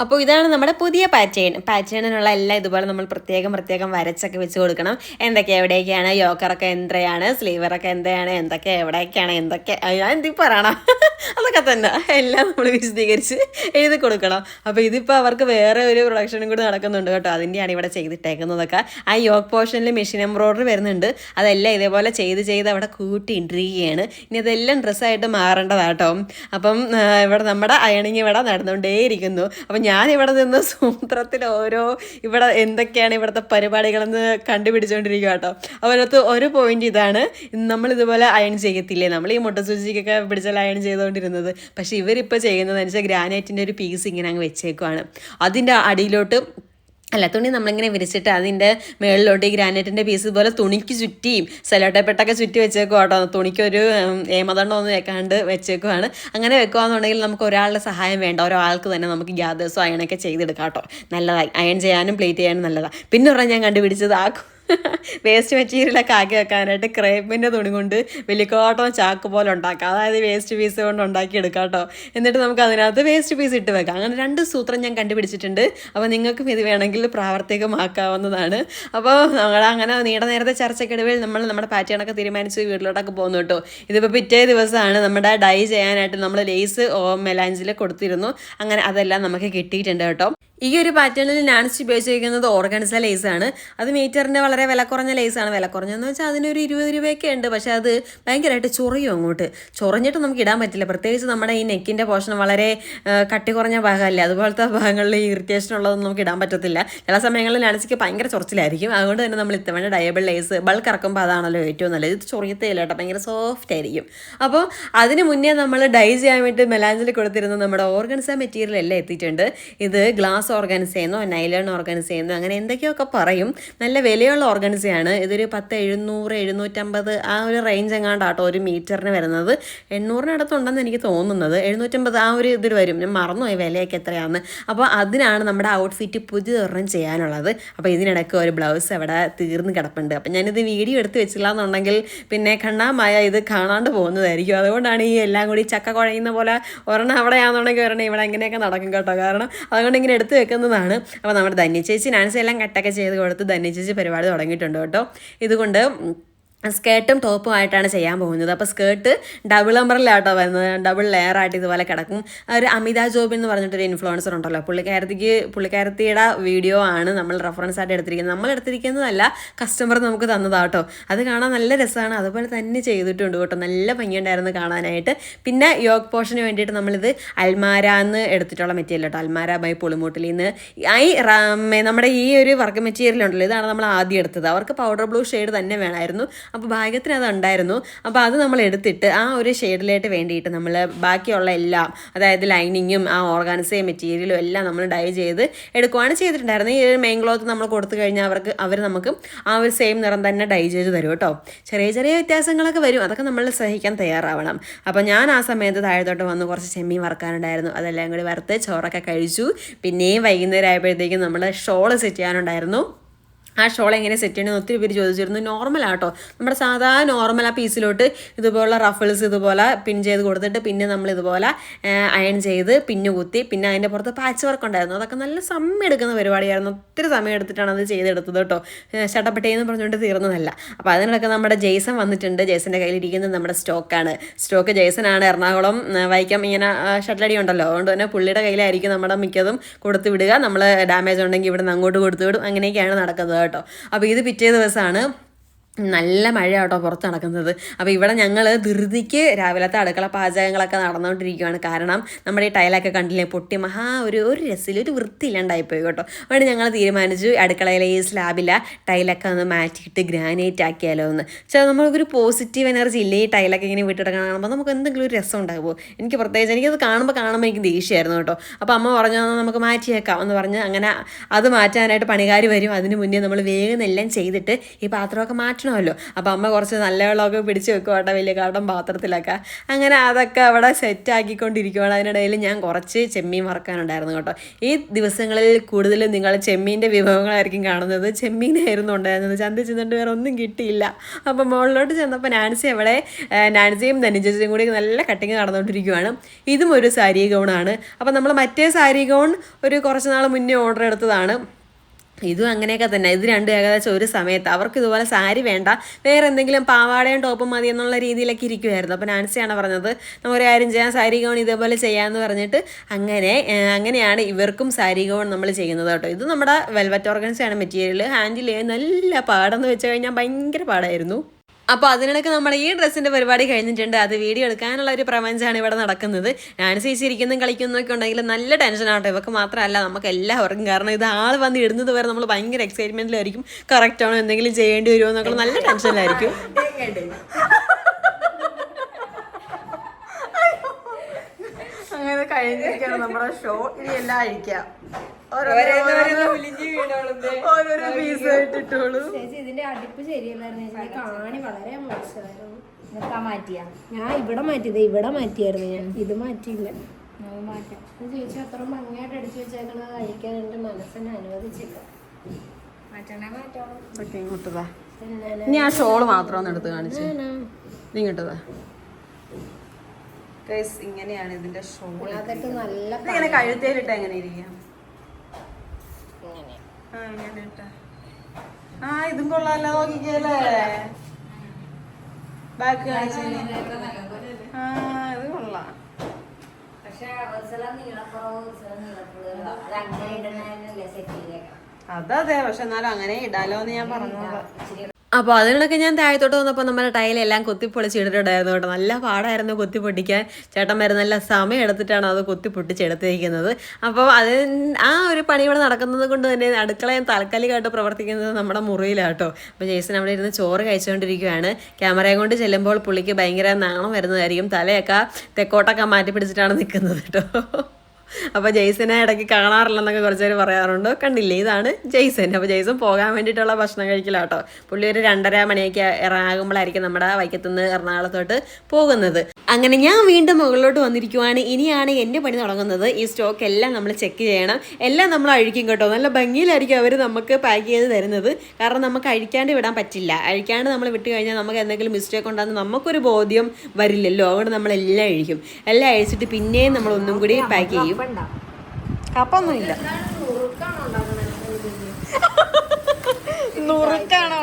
അപ്പോൾ ഇതാണ് നമ്മുടെ പുതിയ പാറ്റേൺ പാറ്റേണിനുള്ള എല്ലാം ഇതുപോലെ നമ്മൾ പ്രത്യേകം പ്രത്യേകം വരച്ചൊക്കെ വെച്ച് കൊടുക്കണം. എന്തൊക്കെ എവിടെയൊക്കെയാണ് യോക്കറൊക്കെ എന്തയാണ് സ്ലീവറൊക്കെ എന്തെയാണ് എന്തൊക്കെ എവിടെയൊക്കെയാണ് എന്തൊക്കെ ഞാൻ എന്തി പറയണം? അതൊക്കെ തന്നെ. എല്ലാം നമ്മൾ വിശദീകരിച്ച് എഴുതി കൊടുക്കണം. അപ്പോൾ ഇതിപ്പോൾ അവർക്ക് വേറെ ഒരു പ്രൊഡക്ഷനും കൂടി നടക്കുന്നുണ്ട് കേട്ടോ. അതിന്റെയാണ് ഇവിടെ ചെയ്തിട്ടേക്കുന്നതൊക്കെ. ആ യോക്ക് പോർഷനിൽ മെഷീൻ എംബ്രോയിഡറി വരുന്നുണ്ട്. അതെല്ലാം ഇതേപോലെ ചെയ്ത് ചെയ്ത് അവിടെ കൂട്ടി ഇട്ടിരിക്കുകയാണ്. ഇനി അതെല്ലാം ഡ്രസ്സായിട്ട് മാറേണ്ടതാട്ടോ അപ്പം ഇവിടെ നമ്മുടെ അയണിങ് ഇവിടെ നടന്നുകൊണ്ടേയിരിക്കുന്നു. അപ്പം ഞാൻ ഇവിടെ നിന്ന് സൂത്രത്തിൽ ഓരോ ഇവിടെ എന്തൊക്കെയാണ് ഇവിടുത്തെ പരിപാടികളെന്ന് കണ്ടുപിടിച്ചുകൊണ്ടിരിക്കുക കേട്ടോ. അവരടുത്ത് ഒരു പോയിന്റ് ഇതാണ് നമ്മൾ ഇതുപോലെ അയൺ ചെയ്യത്തില്ലേ? നമ്മൾ ഈ മുട്ട സൂചിക്കൊക്കെ പിടിച്ചാൽ അയൺ ചെയ്തുകൊണ്ടിരുന്നത് പക്ഷേ ഇവരിപ്പോൾ ചെയ്യുന്നതെന്ന് വെച്ചാൽ ഗ്രാനൈറ്റിന്റെ ഒരു പീസ് ഇങ്ങനെ അങ്ങ് വെച്ചേക്കുവാണ്. അതിന്റെ അടിയിലോട്ട് അല്ല തുണി നമ്മളിങ്ങനെ വിരിച്ചിട്ട് അതിന്റെ മുകളിലോട്ട് ഈ ഗ്രാനൈറ്റിന്റെ പീസ് പോലെ തുണിക്ക് ചുറ്റിയും സെലോട്ടേപ്പെട്ടൊക്കെ ചുറ്റി വെച്ചേക്കും കേട്ടോ തുണിക്കൊരു ഏമതണ്ടൊന്നും വെക്കാണ്ട് വെച്ചേക്കുവാണ്. അങ്ങനെ വെക്കുകയാണെന്നുണ്ടെങ്കിൽ നമുക്ക് ഒരാളുടെ സഹായം വേണ്ട. ആൾക്ക് തന്നെ നമുക്ക് ഗ്യാദേഴ്സോ അയണൊക്കെ ചെയ്തെടുക്കാം കേട്ടോ നല്ലതായി. അയൺ ചെയ്യാനും പ്ലേറ്റ് ചെയ്യാനും നല്ലതാണ് പിന്നെ പറഞ്ഞാൽ ഞാൻ കണ്ടുപിടിച്ചത് ആ വേസ്റ്റ് മെറ്റീരിയലൊക്കെ ആക്കി വെക്കാനായിട്ട് ക്രേപ്പിന്റെ തുണി കൊണ്ട് വലിയ കോട്ടം ചാക്ക് പോലെ ഉണ്ടാക്കാം. അതായത് വേസ്റ്റ് പീസ് കൊണ്ട് ഉണ്ടാക്കി എടുക്കാം കേട്ടോ. എന്നിട്ട് നമുക്ക് അതിനകത്ത് വേസ്റ്റ് പീസ് ഇട്ട് വെക്കാം. അങ്ങനെ രണ്ട് സൂത്രം ഞാൻ കണ്ടുപിടിച്ചിട്ടുണ്ട്. അപ്പോൾ നിങ്ങൾക്കും ഇത് വേണമെങ്കിൽ പ്രാവർത്തികമാക്കാവുന്നതാണ്. അപ്പോൾ നമ്മൾ അങ്ങനെ നീണ്ട നേരത്തെ ചർച്ചയ്ക്കിടവിൽ നമ്മൾ നമ്മുടെ പാറ്റേണൊക്കെ തീരുമാനിച്ച് വീട്ടിലോട്ടൊക്കെ പോകുന്നു കേട്ടോ. ഇതിപ്പോൾ പിറ്റേ ദിവസമാണ് നമ്മുടെ ഡൈ ചെയ്യാനായിട്ട് നമ്മൾ ലേസ് മെലാഞ്ചിൽ കൊടുത്തിരുന്നു. അങ്ങനെ അതെല്ലാം നമുക്ക് കിട്ടിയിട്ടുണ്ട് കേട്ടോ. ഈ ഒരു പാറ്റേണിൽ നാൻസി ഉപയോഗിച്ചിരിക്കുന്നത് ഓർഗൻസ ലേസാണ് അത് മീറ്ററിന്റെ വളരെ വില കുറഞ്ഞ ലേസാണ് വില കുറഞ്ഞെന്ന് വെച്ചാൽ അതിനൊരു ഇരുപത് രൂപയൊക്കെ ഉണ്ട്. പക്ഷേ അത് ഭയങ്കരമായിട്ട് ചൊറിയും അങ്ങോട്ട്. ചൊറിഞ്ഞിട്ട് നമുക്ക് ഇടാൻ പറ്റില്ല. പ്രത്യേകിച്ച് നമ്മുടെ ഈ നെക്കിന്റെ പോർഷൻ വളരെ കട്ടി കുറഞ്ഞ ഭാഗമല്ലേ? അതുപോലത്തെ ഭാഗങ്ങളിൽ ഇറിറ്റേഷൻ ഉള്ളതൊന്നും നമുക്ക് ഇടാൻ പറ്റത്തില്ല. ചില സമയങ്ങളിൽ നാൻസിക്ക് ഭയങ്കര ചൊറിച്ചിലായിരിക്കും. അതുകൊണ്ട് തന്നെ നമ്മൾ ഇത്തവണ ഡയബിൾ ലേസ് ബൾക്ക് ഇറക്കുമ്പോൾ അതാണല്ലോ ഏറ്റവും നല്ലത്. ഇത് ചൊറിയത്തേ ഇല്ല കേട്ടോ. ഭയങ്കര സോഫ്റ്റ് ആയിരിക്കും. അപ്പോൾ അതിന് മുന്നേ നമ്മൾ ഡൈ ചെയ്യാൻ വേണ്ടി മെലാഞ്ചിൽ കൊടുത്തിരുന്ന നമ്മുടെ ഓർഗൻസ മെറ്റീരിയൽ എല്ലാം എത്തിയിട്ടുണ്ട്. ഇത് ഗ്ലാസ് ഓർഗൻസയെന്നോ നൈലൺ ചെയ്യുന്നു അങ്ങനെ എന്തൊക്കെയൊക്കെ പറയും. നല്ല വിലയുള്ള ഓർഗൻസയാണ് ഇതൊരു പത്ത് എഴുന്നൂറ് എഴുന്നൂറ്റമ്പത് ആ ഒരു റേഞ്ച് എങ്ങാണ്ടാട്ടോ ഒരു മീറ്ററിന് വരുന്നത്. എണ്ണൂറിനടുത്തുണ്ടെന്ന് എനിക്ക് തോന്നുന്നത്. എഴുന്നൂറ്റമ്പത് ആ ഒരു ഇതിൽ വരും. ഞാൻ മറന്നുപോയി വിലയൊക്കെ എത്രയാണെന്ന് അപ്പോൾ അതിനാണ് നമ്മുടെ ഔട്ട്ഫിറ്റ് പുതിയൊരെണ്ണം ചെയ്യാനുള്ളത്. അപ്പോൾ ഇതിനിടയ്ക്ക് ഒരു ബ്ലൗസ് അവിടെ തീർന്ന് കിടപ്പുണ്ട്. അപ്പം ഞാനിത് വീഡിയോ എടുത്ത് വെച്ചില്ല എന്നുണ്ടെങ്കിൽ പിന്നെ കണ്ണാമായ ഇത് കാണാണ്ട് പോകുന്നതായിരിക്കും. അതുകൊണ്ടാണ് ഈ എല്ലാം കൂടി ചക്ക കുഴയുന്ന പോലെ ഒരെണ്ണം അവിടെയാണെന്നുണ്ടെങ്കിൽ ഒരെണ്ണം ഇവിടെ ഇങ്ങനെയൊക്കെ നടക്കും കേട്ടോ. കാരണം അതുകൊണ്ട് ഇങ്ങനെ എടുത്ത് വെക്കുന്നതാണ്. അപ്പോൾ നമ്മുടെ ധന്യ ചേച്ചി നാൻസി എല്ലാം കട്ടൊക്കെ ചെയ്ത് കൊടുത്ത് ധന്യ ചേച്ചി പരിപാടി തുടങ്ങിയിട്ടുണ്ട് കേട്ടോ. ഇതുകൊണ്ട് സ്കേർട്ടും ടോപ്പും ആയിട്ടാണ് ചെയ്യാൻ പോകുന്നത്. അപ്പോൾ സ്കേർട്ട് ഡബിൾ അമ്പറിലാട്ടോ വരുന്നത്. ഡബിൾ ലെയർ ആയിട്ട് ഇതുപോലെ കിടക്കും. ഒരു അമിത ജോബ് എന്ന് പറഞ്ഞിട്ടൊരു ഇൻഫ്ലുവൻസർ ഉണ്ടല്ലോ. പുള്ളിക്കാരത്തിക്ക് പുള്ളിക്കാരത്തിയുടെ വീഡിയോ ആണ് നമ്മൾ റെഫറൻസ് ആയിട്ട് എടുത്തിരിക്കുന്നത്. നമ്മൾ എടുത്തിരിക്കുന്നതല്ല കസ്റ്റമർ നമുക്ക് തന്നതാട്ടോ. അത് കാണാൻ നല്ല രസമാണ്. അതുപോലെ തന്നെ ചെയ്തിട്ടുണ്ട് കേട്ടോ. നല്ല ഭംഗിയുണ്ടായിരുന്നു കാണാനായിട്ട്. പിന്നെ യോഗ പോർഷന് വേണ്ടിയിട്ട് നമ്മളിത് അൽമാര എന്ന് എടുത്തിട്ടുള്ള മെറ്റീരിയൽ കേട്ടോ അൽമാര ബൈ പുളിമൂട്ടിൽ നിന്ന് ഐ നമ്മുടെ ഈ ഒരു വർക്ക് മെറ്റീരിയൽ ഉണ്ടല്ലോ. ഇതാണ് നമ്മൾ ആദ്യം എടുത്തത്. അവർക്ക് പൗഡർ ബ്ലൂ ഷെയ്ഡ് തന്നെ വേണമായിരുന്നു. അപ്പോൾ ഭാഗ്യത്തിന് അത് ഉണ്ടായിരുന്നു അപ്പോൾ അത് നമ്മൾ എടുത്തിട്ട് ആ ഒരു ഷെയ്ഡിലായിട്ട് വേണ്ടിയിട്ട് നമ്മൾ ബാക്കിയുള്ള എല്ലാം അതായത് ലൈനിങ്ങും ആ ഓർഗാനിസയും മെറ്റീരിയലും എല്ലാം നമ്മൾ ഡൈ ചെയ്ത് എടുക്കുവാണ് ചെയ്തിട്ടുണ്ടായിരുന്നത്. ഈ ഒരു മെയിൻ ക്ലോത്ത് നമ്മൾ കൊടുത്തു കഴിഞ്ഞാൽ അവർക്ക് അവർ നമുക്ക് ആ ഒരു സെയിം നിറം തന്നെ ഡൈ ചെയ്ത് തരും കേട്ടോ. ചെറിയ ചെറിയ വ്യത്യാസങ്ങളൊക്കെ വരും. അതൊക്കെ നമ്മൾ സഹിക്കാൻ തയ്യാറാവണം. അപ്പോൾ ഞാൻ ആ സമയത്ത് താഴത്തോട്ട് വന്ന് കുറച്ച് ചെമ്മീൻ വറക്കാനുണ്ടായിരുന്നു. അതെല്ലാം കൂടി വറുത്ത് ചോറൊക്കെ കഴിച്ചു. പിന്നെയും വൈകുന്നേരം ആയപ്പോഴത്തേക്കും നമ്മൾ ഷോൾ സെറ്റ് ചെയ്യാനുണ്ടായിരുന്നു. ആ ഷോൾ എങ്ങനെ സെറ്റ് ചെയ്യണമെന്ന് ഒത്തിരി പേര് ചോദിച്ചിരുന്നു. നോർമൽ ആട്ടോ നമ്മുടെ സാധാ നോർമൽ ആ പീസിലോട്ട് ഇതുപോലെ റഫിൾസ് ഇതുപോലെ പിൻ ചെയ്ത് കൊടുത്തിട്ട് പിന്നെ നമ്മൾ ഇതുപോലെ അയൺ ചെയ്ത് പിന്നു കുത്തി പിന്നെ അതിന്റെ പുറത്ത് പാച്ച് വർക്ക് ഉണ്ടായിരുന്നു. അതൊക്കെ നല്ല സമയം എടുക്കുന്ന പരിപാടിയായിരുന്നു. ഒത്തിരി സമയം എടുത്തിട്ടാണ് അത് ചെയ്തെടുത്തത് കേട്ടോ ഷട്ടപ്പെട്ടേന്ന് പറഞ്ഞുകൊണ്ട് തീർന്നതല്ല. അപ്പോൾ അതിനിടയ്ക്ക് നമ്മുടെ ജെയ്സൺ വന്നിട്ടുണ്ട്. ജെയ്സന്റെ കയ്യിലിരിക്കുന്നത് നമ്മുടെ സ്റ്റോക്കാണ് സ്റ്റോക്ക് ജെയ്സനാണ് എറണാകുളം വൈക്കം ഇങ്ങനെ ഷട്ടിലടി ഉണ്ടല്ലോ. അതുകൊണ്ട് തന്നെ പുള്ളിയുടെ കയ്യിലായിരിക്കും നമ്മുടെ മിക്കതും കൊടുത്തു വിടുക. നമ്മൾ ഡാമേജ് ഉണ്ടെങ്കിൽ ഇവിടെ നിന്ന് അങ്ങോട്ട് കൊടുത്തു വിടും. അങ്ങനെയൊക്കെയാണ് നടക്കുന്നത് കേട്ടോ. അപ്പോൾ ഇത് പിറ്റേ ദിവസമാണ് നല്ല മഴ കേട്ടോ പുറത്ത് നടക്കുന്നത്. അപ്പോൾ ഇവിടെ ഞങ്ങൾ ധൃതിക്ക് രാവിലത്തെ അടുക്കള പാചകങ്ങളൊക്കെ നടന്നുകൊണ്ടിരിക്കുകയാണ് കാരണം നമ്മുടെ ഈ ടൈലൊക്കെ കണ്ടില്ലേ പൊട്ടി മഹാ ഒരു ഒരു രസിൽ ഒരു വൃത്തിയില്ലാണ്ടായിപ്പോയി കേട്ടോ. അതുകൊണ്ട് ഞങ്ങൾ തീരുമാനിച്ചു അടുക്കളയിലെ ഈ സ്ലാബിലെ ടൈലൊക്കെ ഒന്ന് മാറ്റിയിട്ട് ഗ്രാനൈറ്റ് ആക്കിയാലോ എന്ന്. ചില നമുക്കൊരു പോസിറ്റീവ് എനർജി ഇല്ലേ ഈ ടൈലൊക്കെ ഇങ്ങനെ വിട്ടിട്ട് കാണുമ്പോൾ നമുക്ക് എന്തെങ്കിലും ഒരു രസം ഉണ്ടാകുമോ എനിക്ക് പ്രത്യേകിച്ച് എനിക്കത് കാണുമ്പോൾ കാണുമ്പോൾ എനിക്ക് ദേഷ്യമായിരുന്നു കേട്ടോ. അപ്പോൾ അമ്മ പറഞ്ഞു "എന്നാ നമുക്ക് മാറ്റിയേക്കാം എന്ന് പറഞ്ഞ് അങ്ങനെ അത് മാറ്റാനായിട്ട് പണികാർ വരും. അതിന് മുന്നേ നമ്മൾ വേഗം എല്ലാം ചെയ്തിട്ട് ഈ പാത്രമൊക്കെ മാറ്റണമല്ലോ അപ്പോൾ അമ്മ കുറച്ച് നല്ല വെള്ളമൊക്കെ പിടിച്ച് വെക്കും കേട്ടോ വലിയ കാട്ടം പാത്രത്തിലൊക്കെ. അങ്ങനെ അതൊക്കെ അവിടെ സെറ്റ് ആക്കിക്കൊണ്ടിരിക്കുവാണ്. അതിനിടയിൽ ഞാൻ കുറച്ച് ചെമ്മീൻ വറക്കാനുണ്ടായിരുന്നു കേട്ടോ. ഈ ദിവസങ്ങളിൽ കൂടുതലും നിങ്ങൾ ചെമ്മീന്റെ വിഭവങ്ങളായിരിക്കും കാണുന്നത്. ചെമ്മീനായിരുന്നു ഉണ്ടായിരുന്നത്. ചന്ത ചെന്നിട്ട് വേറെ ഒന്നും കിട്ടിയില്ല. അപ്പം മുകളിലോട്ട് ചെന്നപ്പോൾ നാൻസി അവിടെ നാൻസിയും ധനിജയും കൂടി നല്ല കട്ടിങ് നടന്നുകൊണ്ടിരിക്കുവാണ്. ഇതും ഒരു സാരി ഗൗണാണ് അപ്പം നമ്മൾ മറ്റേ സാരി ഗൗൺ ഒരു കുറച്ച് നാൾ മുന്നേ ഓർഡർ എടുത്തതാണ്. ഇതും അങ്ങനെയൊക്കെ തന്നെ. ഇത് രണ്ടും ഏകദേശം ഒരു സമയത്ത്. അവർക്ക് ഇതുപോലെ സാരി വേണ്ട. വേറെ എന്തെങ്കിലും പാവാടയും ടോപ്പും മതി എന്നുള്ള രീതിയിലൊക്കെ ഇരിക്കുമായിരുന്നു അപ്പോൾ നാൻസിയാണ് പറഞ്ഞത് നമുക്കൊരു കാര്യം ചെയ്യാം. സാരി ഗൗൺ ഇതേപോലെ ചെയ്യാമെന്ന് പറഞ്ഞിട്ട് അങ്ങനെ അങ്ങനെയാണ് ഇവർക്കും സാരി ഗൗൺ നമ്മൾ ചെയ്യുന്നത് കേട്ടോ. ഇത് നമ്മുടെ വെൽവറ്റ് ഓർഗൻസാണ് മെറ്റീരിയൽ ഹാൻഡിൽ ചെയ്യാൻ നല്ല പാടെന്ന് വെച്ച് കഴിഞ്ഞാൽ ഭയങ്കര പാടായിരുന്നു. അപ്പോൾ അതിനിടയ്ക്ക് നമ്മുടെ ഈ ഡ്രസ്സിന്റെ പരിപാടി കഴിഞ്ഞിട്ടുണ്ട്. അത് വീഡിയോ എടുക്കാനുള്ള ഒരു പ്രപഞ്ചമാണ് ഇവിടെ നടക്കുന്നത്. നാൻസി ചിരിക്കുന്നതും കളിക്കുന്നതൊക്കെ ഉണ്ടെങ്കിൽ നല്ല ടെൻഷനാട്ടോ ഇവർക്ക് മാത്രമല്ല നമുക്ക് എല്ലാവർക്കും കാരണം ഇത് ആൾ വന്ന് ഇടുന്നത് വരെ നമ്മൾ ഭയങ്കര എക്സൈറ്റ്മെന്റിലായിരിക്കും കറക്റ്റ് ആണോ? എന്തെങ്കിലും ചെയ്യേണ്ടി വരുമോ എന്നൊക്കെ നല്ല ടെൻഷനിലായിരിക്കും അങ്ങനെ കഴിഞ്ഞിരിക്കണം നമ്മുടെ ഷോ ഇനി എല്ലാം അഴിക്കാം ഓരോരോ പീസ് ഇട്ടിട്ടോളൂ ചേച്ചി ഇതിന്റെ അടുപ്പ് ശരിയല്ലായിരുന്നു? ചേച്ചി കാണി വളരെ മോശമായിരുന്നു. ഇതൊക്കെ മാറ്റിയാ? ഞാൻ ഇവിടെ മാറ്റിയത് ഇവിടെ മാറ്റിയായിരുന്നു ഞാൻ. ഇത് മാറ്റിയില്ല. മാറ്റാം. ചേച്ചി അത്ര ഭംഗിയായിട്ട് അടിച്ചു വെച്ചേക്കണത് കഴിക്കാൻ എന്റെ മനസ്സിനെ അനുവദിച്ചില്ല. മാറ്റണേ മാറ്റണം ഓക്കെ ഇങ്ങോട്ടതാ ഇനി ആ ഷോൾ മാത്രം ഒന്ന് എടുത്ത് കാണിച്ചു. ഇങ്ങോട്ടതാ ഇങ്ങനെയാണ് ഇതിന്റെ ഷോൾ ഇങ്ങനെ കഴുത്തേലിട്ട് എങ്ങനെ ഇരിക്കാം? ആ ഇതും കൊള്ളാലോ നോക്കിക്കല്ലേ ബാക്ക് കാണിച്ചു ആ ഇത് കൊള്ളാം. അതതെ പക്ഷെ എന്നാലും അങ്ങനെ ഇടാലോ എന്ന് ഞാൻ പറഞ്ഞത് അപ്പോൾ അതിനൊക്കെ ഞാൻ താഴത്തോട്ട് വന്നപ്പോൾ നമ്മുടെ ടൈലെല്ലാം കുത്തിപ്പൊളിച്ചിട്ടിട്ടുണ്ടായിരുന്നു കേട്ടോ. നല്ല പാടായിരുന്നു കൊത്തി പൊട്ടിക്കാൻ ചേട്ടൻ വരുന്ന നല്ല സമയം എടുത്തിട്ടാണ് അത് കൊത്തി പൊട്ടിച്ചെടുത്തിരിക്കുന്നത് അപ്പോൾ അത് ആ ഒരു പണി ഇവിടെ നടക്കുന്നത് കൊണ്ട് തന്നെ അടുക്കളയും താൽക്കാലികമായിട്ട് പ്രവർത്തിക്കുന്നത് നമ്മുടെ മുറിയിലാട്ടോ. അപ്പോൾ ജേസൺ അവിടെ ഇരുന്ന് ചോറ് കഴിച്ചുകൊണ്ടിരിക്കുകയാണ് ക്യാമറയും കൊണ്ട് ചെല്ലുമ്പോൾ പുള്ളിക്ക് ഭയങ്കര നാണം വരുന്നതായിരിക്കും. തലയൊക്കെ തെക്കോട്ടൊക്കെ മാറ്റി പിടിച്ചിട്ടാണ് നിൽക്കുന്നത് കേട്ടോ. അപ്പോൾ ജെയ്സനെ ഇടയ്ക്ക് കാണാറില്ലെന്നൊക്കെ കുറച്ച് പേര് പറയാറുണ്ട്. കണ്ടില്ലേ? ഇതാണ് ജെയ്സൻ. അപ്പോൾ ജെയ്സൺ പോകാൻ വേണ്ടിയിട്ടുള്ള ഭക്ഷണം കഴിക്കലാട്ടോ പുള്ളി ഒരു രണ്ടര മണിയൊക്കെ ഇറങ്ങുമ്പോഴായിരിക്കും നമ്മുടെ വൈക്കത്തുനിന്ന് എറണാകുളത്തോട്ട് പോകുന്നത്. അങ്ങനെ ഞാൻ വീണ്ടും മുകളിലോട്ട് വന്നിരിക്കുവാണ്. ഇനിയാണ് എന്റെ പണി തുടങ്ങുന്നത്. ഈ സ്റ്റോക്ക് എല്ലാം നമ്മൾ ചെക്ക് ചെയ്യണം. എല്ലാം നമ്മൾ അഴിക്കും കേട്ടോ. നല്ല ഭംഗിയിലായിരിക്കും അവർ നമുക്ക് പാക്ക് ചെയ്ത് തരുന്നത്. കാരണം നമുക്ക് അഴിക്കാണ്ട് വിടാൻ പറ്റില്ല. അഴിക്കാണ്ട് നമ്മൾ വിട്ട് കഴിഞ്ഞാൽ നമുക്ക് എന്തെങ്കിലും മിസ്റ്റേക്ക് ഉണ്ടാകുന്ന നമുക്കൊരു ബോധ്യം വരില്ലല്ലോ. അതുകൊണ്ട് നമ്മൾ എല്ലാം അഴിക്കും. എല്ലാം അഴിച്ചിട്ട് പിന്നെയും നമ്മൾ ഒന്നും കൂടി പാക്ക് ചെയ്യും. കപ്പൊന്നുമില്ല നുറുക്കാണോ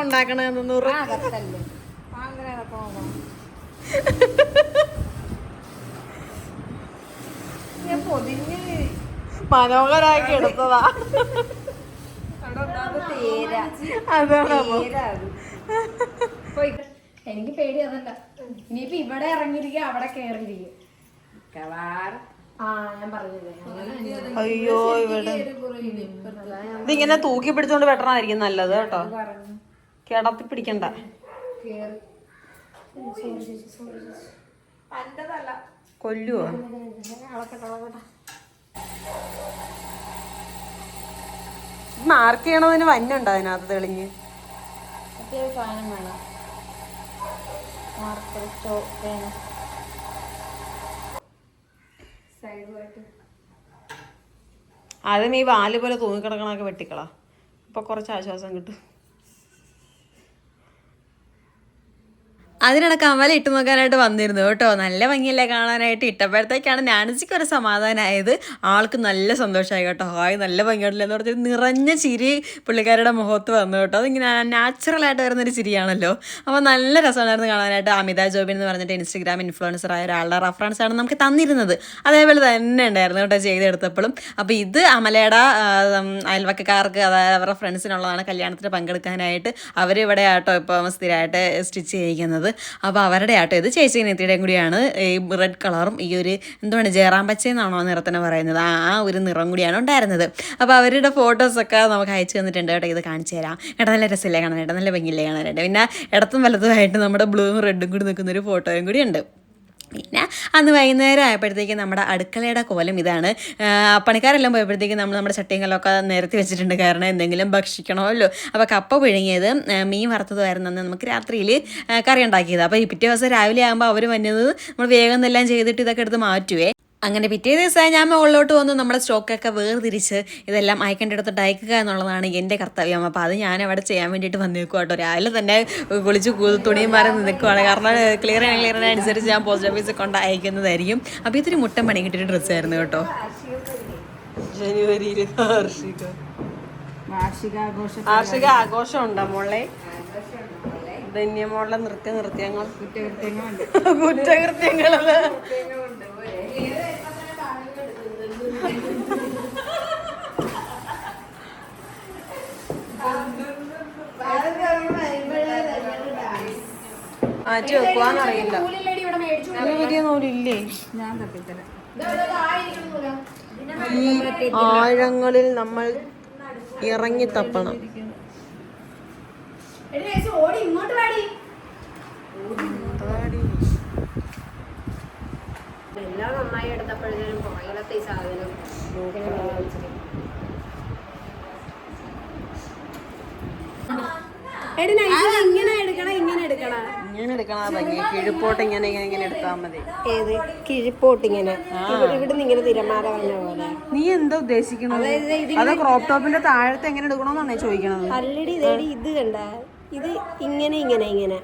പൊതിഞ്ഞ് മനോഹരാക്കി എടുത്തതാ തേരാ അതാണ്. എനിക്ക് പേടി അതല്ല ഇനിയിപ്പോ ഇവിടെ ഇറങ്ങിയിരിക്കുക അവിടെ കയറിയിരിക്കും ആ ഞാൻ പറഞ്ഞില്ലേ അങ്ങനെ അയ്യോ ഇവിടെ. ഇതിങ്ങനെ തൂക്കി പിടിച്ചോണ്ട് വെട്ടണമായിരിക്കും നല്ലത് കേട്ടോ. കിടത്തി പിടിക്കണ്ട. കേറി. കൊല്ലുവോ? മാർക്ക് ചെയ്യണതിന് വന്നുണ്ടോ അതിനകത്ത് തെളിഞ്ഞ്? സാധനം വേണം. മാർക്കർ സ്റ്റോ വേണം നീ വാൽ പോലെ തൂങ്ങിക്കിടക്കണൊക്കെ വെട്ടിക്കളാ. അപ്പൊ കുറച്ച് ആശ്വാസം കിട്ടും. അതിനിടക്ക് അമല ഇട്ട് നോക്കാനായിട്ട് വന്നിരുന്നു കേട്ടോ. നല്ല ഭംഗിയല്ലേ കാണാനായിട്ട്. ഇട്ടപ്പോഴത്തേക്കാണ് നാനസിക്ക് ഒരു സമാധാനമായത് ആൾക്ക് നല്ല സന്തോഷമായി കേട്ടോ. ഹായ് നല്ല ഭംഗിയുണ്ടല്ലോ എന്ന് പറഞ്ഞൊരു നിറഞ്ഞ ചിരി പുള്ളിക്കാരുടെ മുഖത്ത് വന്നു കേട്ടോ. അതിങ്ങനെ നാച്ചുറലായിട്ട് വരുന്നൊരു ചിരിയാണല്ലോ. അപ്പോൾ നല്ല രസമായിരുന്നു കാണാനായിട്ട്. അമിത ജോബിൻ എന്ന് പറഞ്ഞിട്ട് ഇൻസ്റ്റഗ്രാം ഇൻഫ്ലുവൻസർ ആയ ഒരാളുടെ റഫറൻസ് ആണ് നമുക്ക് തന്നിരുന്നത്. അതേപോലെ തന്നെ ഉണ്ടായിരുന്നു കേട്ടോ ചെയ്തെടുത്തപ്പോഴും. അപ്പോൾ ഇത് അമലയുടെ അയൽവക്കക്കാർക്ക് അതായത് അവരുടെ ഫ്രണ്ട്സിനുള്ളതാണ് കല്യാണത്തിന് പങ്കെടുക്കാനായിട്ട് അവരിവിടെ ആട്ടോ ഇപ്പോൾ സ്ഥിരമായിട്ട് സ്റ്റിച്ച് ചെയ്യിക്കുന്നത്. അപ്പോൾ അവരുടെ ആട്ടോ. ഇത് ചേച്ചി നെത്തിയുടെയും കൂടിയാണ്. ഈ റെഡ് കളറും ഈ ഒരു എന്താണ് ജയറാം പച്ച എന്നാണോ നിറത്തിന് പറയുന്നത്. ആ ആ ഒരു നിറം കൂടിയാണ് ഉണ്ടായിരുന്നത്. അപ്പോൾ അവരുടെ ഫോട്ടോസൊക്കെ നമുക്ക് അയച്ചു തന്നിട്ടുണ്ട് കേട്ടോ. ഇത് കാണിച്ചു തരാം. കേട്ടോ നല്ല രസമില്ലേ കാണാനായിട്ട്? നല്ല ഭംഗിയില്ലേ കാണാനായിട്ട്? പിന്നെ ഇടത്തും വലത്തുമായിട്ട് നമ്മുടെ ബ്ലൂവും റെഡും കൂടി നിൽക്കുന്നൊരു ഫോട്ടോയും കൂടി ഉണ്ട്. പിന്നെ അന്ന് വൈകുന്നേരം ആയപ്പോഴത്തേക്കും നമ്മുടെ അടുക്കളയുടെ കോലം ഇതാണ്. പണിക്കാരെല്ലാം പോയപ്പോഴത്തേക്കും നമ്മൾ നമ്മുടെ ചട്ടിയും കല്ലൊക്കെ നിരത്തി വെച്ചിട്ടുണ്ട്. കാരണം എന്തെങ്കിലും ഭക്ഷിക്കണമല്ലോ. അപ്പോൾ കപ്പ പുഴുങ്ങിയത് മീൻ വറുത്തതുമായിരുന്നു അന്ന് നമുക്ക് രാത്രിയിൽ കറി ഉണ്ടാക്കിയത്. അപ്പോൾ ഈ പിറ്റേ ദിവസം രാവിലെ ആകുമ്പോൾ അവർ വന്നത് നമ്മൾ വേഗം എല്ലാം ചെയ്തിട്ട് ഇതൊക്കെ എടുത്ത് മാറ്റുവേ. അങ്ങനെ പിറ്റേ ദിവസമായി ഞാൻ മുകളിലോട്ട് വന്ന്. നമ്മുടെ സ്റ്റോക്കൊക്കെ വേർതിരിച്ച് ഇതെല്ലാം അയക്കേണ്ടിടത്തോട്ട് അയക്കുക എന്നുള്ളതാണ് എന്റെ കർത്തവ്യം. അപ്പോൾ അത് ഞാൻ അവിടെ ചെയ്യാൻ വേണ്ടിയിട്ട് വന്നേക്കും കേട്ടോ. രാവിലെ തന്നെ വിളിച്ച് കൂതു തുണിയും മാറി നിൽക്കുവാണ് കാരണം ക്ലിയർ ആണ് ക്ലിയർ അനുസരിച്ച് ഞാൻ പോസ്റ്റ് ഓഫീസിൽ കൊണ്ട് അയക്കുന്നതായിരിക്കും. അപ്പോൾ ഇത്തിരി മുട്ടം പണി കിട്ടിയിട്ട് ഡ്രസ്സായിരുന്നു കേട്ടോ. ജനുവരിയിൽ വാർഷിക. ആഘോഷം ഉണ്ടോ മോളെ? ധന്യമോളെ നൃത്യ നൃത്യങ്ങൾ. കുറ്റകൃത്യങ്ങൾ കുറ്റകൃത്യങ്ങൾ മാറ്റി വെക്കുവാന്നറിയില്ല. വലിയ നൂലില്ലേ? ഈ ആഴങ്ങളിൽ നമ്മൾ ഇറങ്ങി തപ്പണം. ഓടി ഇങ്ങോട്ട് പാടി എല്ലാം നന്നായി എടുത്തപ്പോഴത്തേനും പുറകിലത്തെ ഈ സാധനം എടുക്കണ എടുക്കണ. എടുക്കണ ഇങ്ങനെ ഇങ്ങനെ മതി. ഏത്? ഇങ്ങനെ. ഇങ്ങനെ തിരമാല നീ എന്താ ഉദ്ദേശിക്കുന്നത് ക്രോപ്പ് ടോപ്പിന്റെ താഴത്തെ എങ്ങനെ എടുക്കണോന്നാണ് ചോദിക്കണത്? ഇത് കണ്ട. ഇത് ഇങ്ങനെ ഇങ്ങനെ ഇങ്ങനെ.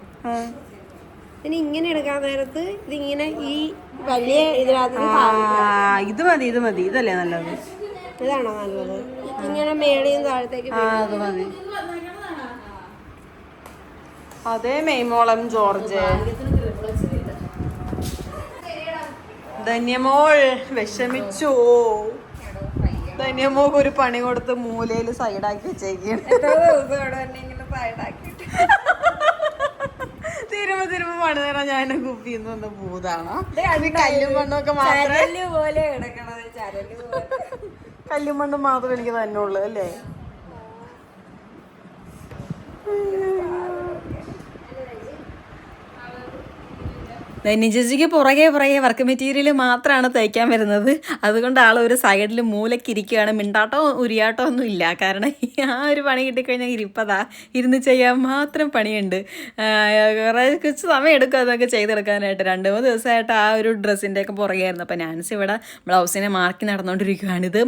ഇങ്ങനെ എടുക്കാൻ നേരത്ത് ഇതിങ്ങനെ ഈ വലിയ ഇതിനകത്ത് ഇത് മതി ഇത് മതി. ഇതല്ലേ നല്ലത്? ഇതാണോ നല്ലത്? ഇങ്ങനെ മേളിയും താഴത്തേക്ക് ആ അത് മതി. അതേ മെയ്മോളം ജോർജ്. ധന്യമോൾ വിഷമിച്ചു. ധന്യമോക്ക് ഒരു പണി കൊടുത്ത് മൂലയിൽ സൈഡാക്കി വെച്ചേക്കാണ്. തിരുമ്പ തിരുമ്പ പണി തരാൻ ഞാൻ കുപ്പിന്ന് വന്ന ഭൂതാണോ കല്ലും മണ്ണൊക്കെ മാത്രമേ പോലെ കിടക്കണത് ചരൽ പോലെ. കല്ലും മണ്ണും മാത്രമേ എനിക്ക് തന്നെ ഉള്ളു അല്ലേ? ധന്യചേച്ചിക്ക് പുറകെ പുറകെ വർക്ക് മെറ്റീരിയൽ മാത്രമാണ് തയ്ക്കാൻ വരുന്നത്. അതുകൊണ്ട് ആൾ ഒരു സൈഡിൽ മൂലക്കിരിക്കുകയാണ് മിണ്ടാട്ടോ ഉരിയാട്ടോ ഒന്നും ഇല്ല. കാരണം ആ ഒരു പണി കിട്ടിക്കഴിഞ്ഞാൽ ഇരിപ്പതാ. ഇരുന്ന് ചെയ്യാൻ മാത്രം പണിയുണ്ട്. കുറേ കുറച്ച് സമയം എടുക്കും അതൊക്കെ ചെയ്തെടുക്കാനായിട്ട്. രണ്ട് മൂന്ന് ദിവസമായിട്ട് ആ ഒരു ഡ്രസ്സിന്റെ ഒക്കെ പുറകെയായിരുന്നു. അപ്പോൾ നാൻസി ഇവിടെ ബ്ലൗസിനെ മാർക്കി നടന്നുകൊണ്ടിരിക്കുകയാണ് ഇത്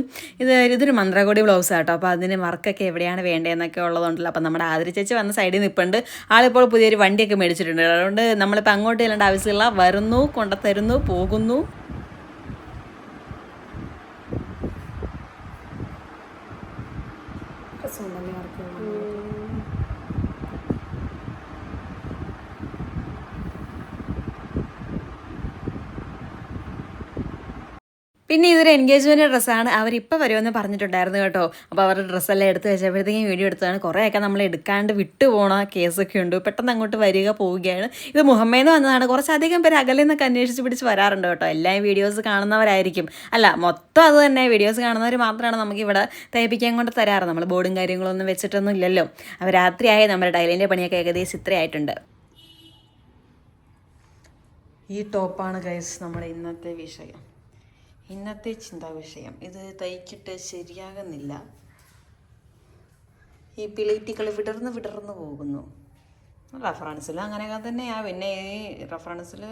ഇത് ഇതൊരു മന്ത്രകോടി ബ്ലൗസ് ആട്ടോ അപ്പോൾ അതിന് വർക്കൊക്കെ എവിടെയാണ് വേണ്ടതെന്നൊക്കെ ഉള്ളതുകൊണ്ടല്ലോ അപ്പോൾ നമ്മുടെ ആതിരി ചേച്ചി വന്ന സൈഡിൽ നിൽപ്പുണ്ട് ആളിപ്പോൾ പുതിയൊരു വണ്ടിയൊക്കെ മേടിച്ചിട്ടുണ്ട്. അതുകൊണ്ട് നമ്മളിപ്പോൾ അങ്ങോട്ട് ചെല്ലേണ്ട ആവശ്യമില്ല. വരുന്നു കൊണ്ടുത്തരുന്നു പോകുന്നു. പിന്നെ ഇതൊരു എൻഗേജ്മെന്റ് ഡ്രസ്സാണ് അവരിപ്പോൾ വരുമെന്ന് പറഞ്ഞിട്ടുണ്ടായിരുന്നു കേട്ടോ. അപ്പോൾ അവരുടെ ഡ്രസ്സെല്ലാം എടുത്ത് വെച്ചപ്പോഴത്തേക്കും വീഡിയോ എടുത്തതാണ്. കുറേയൊക്കെ നമ്മൾ എടുക്കാണ്ട് വിട്ടു പോണ കേസൊക്കെ ഉണ്ട്. പെട്ടെന്ന് അങ്ങോട്ട് വരിക പോവുകയാണ്. ഇത് മുഹമ്മേന്ന് വന്നതാണ്. കുറച്ചധികം പേര് അകലിൽ നിന്നൊക്കെ അന്വേഷിച്ച് പിടിച്ച് വരാറുണ്ട് കേട്ടോ. എല്ലാ വീഡിയോസ് കാണുന്നവരായിരിക്കും. അല്ല മൊത്തം അത് തന്നെ. വീഡിയോസ് കാണുന്നവർ മാത്രമാണ് നമുക്കിവിടെ തയ്പ്പിക്കാൻ കൊണ്ട് തരാറ്. നമ്മൾ ബോർഡും കാര്യങ്ങളൊന്നും വെച്ചിട്ടൊന്നും ഇല്ലല്ലോ. അപ്പോൾ രാത്രിയായി നമ്മുടെ ഡയലിന്റെ പണിയൊക്കെ ഏകദേശം ഇത്രയായിട്ടുണ്ട് ഈ ടോപ്പാണ് ഗൈസ് നമ്മുടെ ഇന്നത്തെ വിഷയം. ഇന്നത്തെ ചിന്താ വിഷയം ഇത് തയ്ച്ചിട്ട് ശരിയാകുന്നില്ല. ഈ പിളീറ്റികൾ വിടർന്ന് വിടർന്ന് പോകുന്നു. റഫറൻസിൽ അങ്ങനെയൊക്കെ തന്നെയാ. പിന്നെ ഈ റഫറൻസിൽ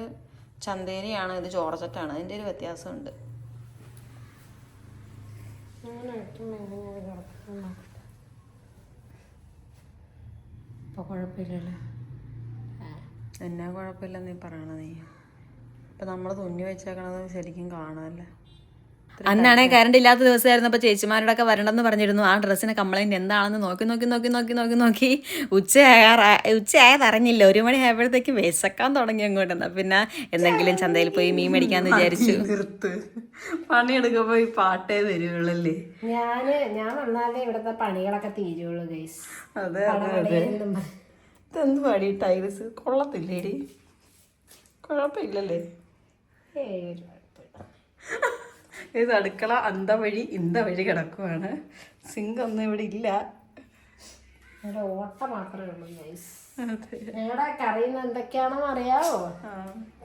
ചന്തേരിയാണ് ഇത് ജോർജറ്റാണ്. അതിന്റെ ഒരു വ്യത്യാസമുണ്ട്. ഇപ്പോൾ കുഴപ്പമില്ലല്ലേ? എന്നാ കുഴപ്പമില്ല നീ പറയണ നീ. ഇപ്പം നമ്മൾ തുന്നി വെച്ചേക്കണത് ശരിക്കും കാണാമല്ലേ അന്നാണേ കറണ്ട് ഇല്ലാത്ത ദിവസമായിരുന്നു അപ്പോൾ ചേച്ചിമാരോടൊക്കെ വരണമെന്ന് പറഞ്ഞിരുന്നു. ആ ഡ്രസ്സിന് കംപ്ലൈന്റ് എന്താണെന്ന് നോക്കി നോക്കി നോക്കി നോക്കി നോക്കി നോക്കി. ഉച്ചയായ ഉച്ചയായത് അറിഞ്ഞില്ല ഒരു മണി ആയപ്പോഴത്തേക്ക് വിശക്കാൻ തുടങ്ങി അങ്ങോട്ട്. എന്നാ പിന്നെ എന്തെങ്കിലും ചന്തയിൽ പോയി മീൻ മേടിക്കാന്ന് വിചാരിച്ചു. നിർത്ത്. പണിയെടുക്കുമ്പോൾ പോയി പാട്ടേ വരുവുള്ളല്ലേ? ഞാൻ ഞാൻ വന്നാലേ ഇവിടുത്തെ പണികളൊക്കെ തീരുള്ളൂ ഗൈസ് അതെ അതെ അതെ. ഇതെന്ത് പാടി ടൈൽസ്? കൊള്ളത്തില്ലേടി? കുഴപ്പമില്ലല്ലേ ഇത് അടുക്കള അന്ത വഴി ഇന്ത വഴി കിടക്കുവാണ്. സിങ്ക് ഒന്നും ഇവിടെ ഇല്ല. ഇവിടെ ഓട്ട മാത്രമേ ഉള്ളൂ ഞങ്ങളുടെ കറിയിൽ എന്തൊക്കെയാണെന്ന് അറിയാവോ?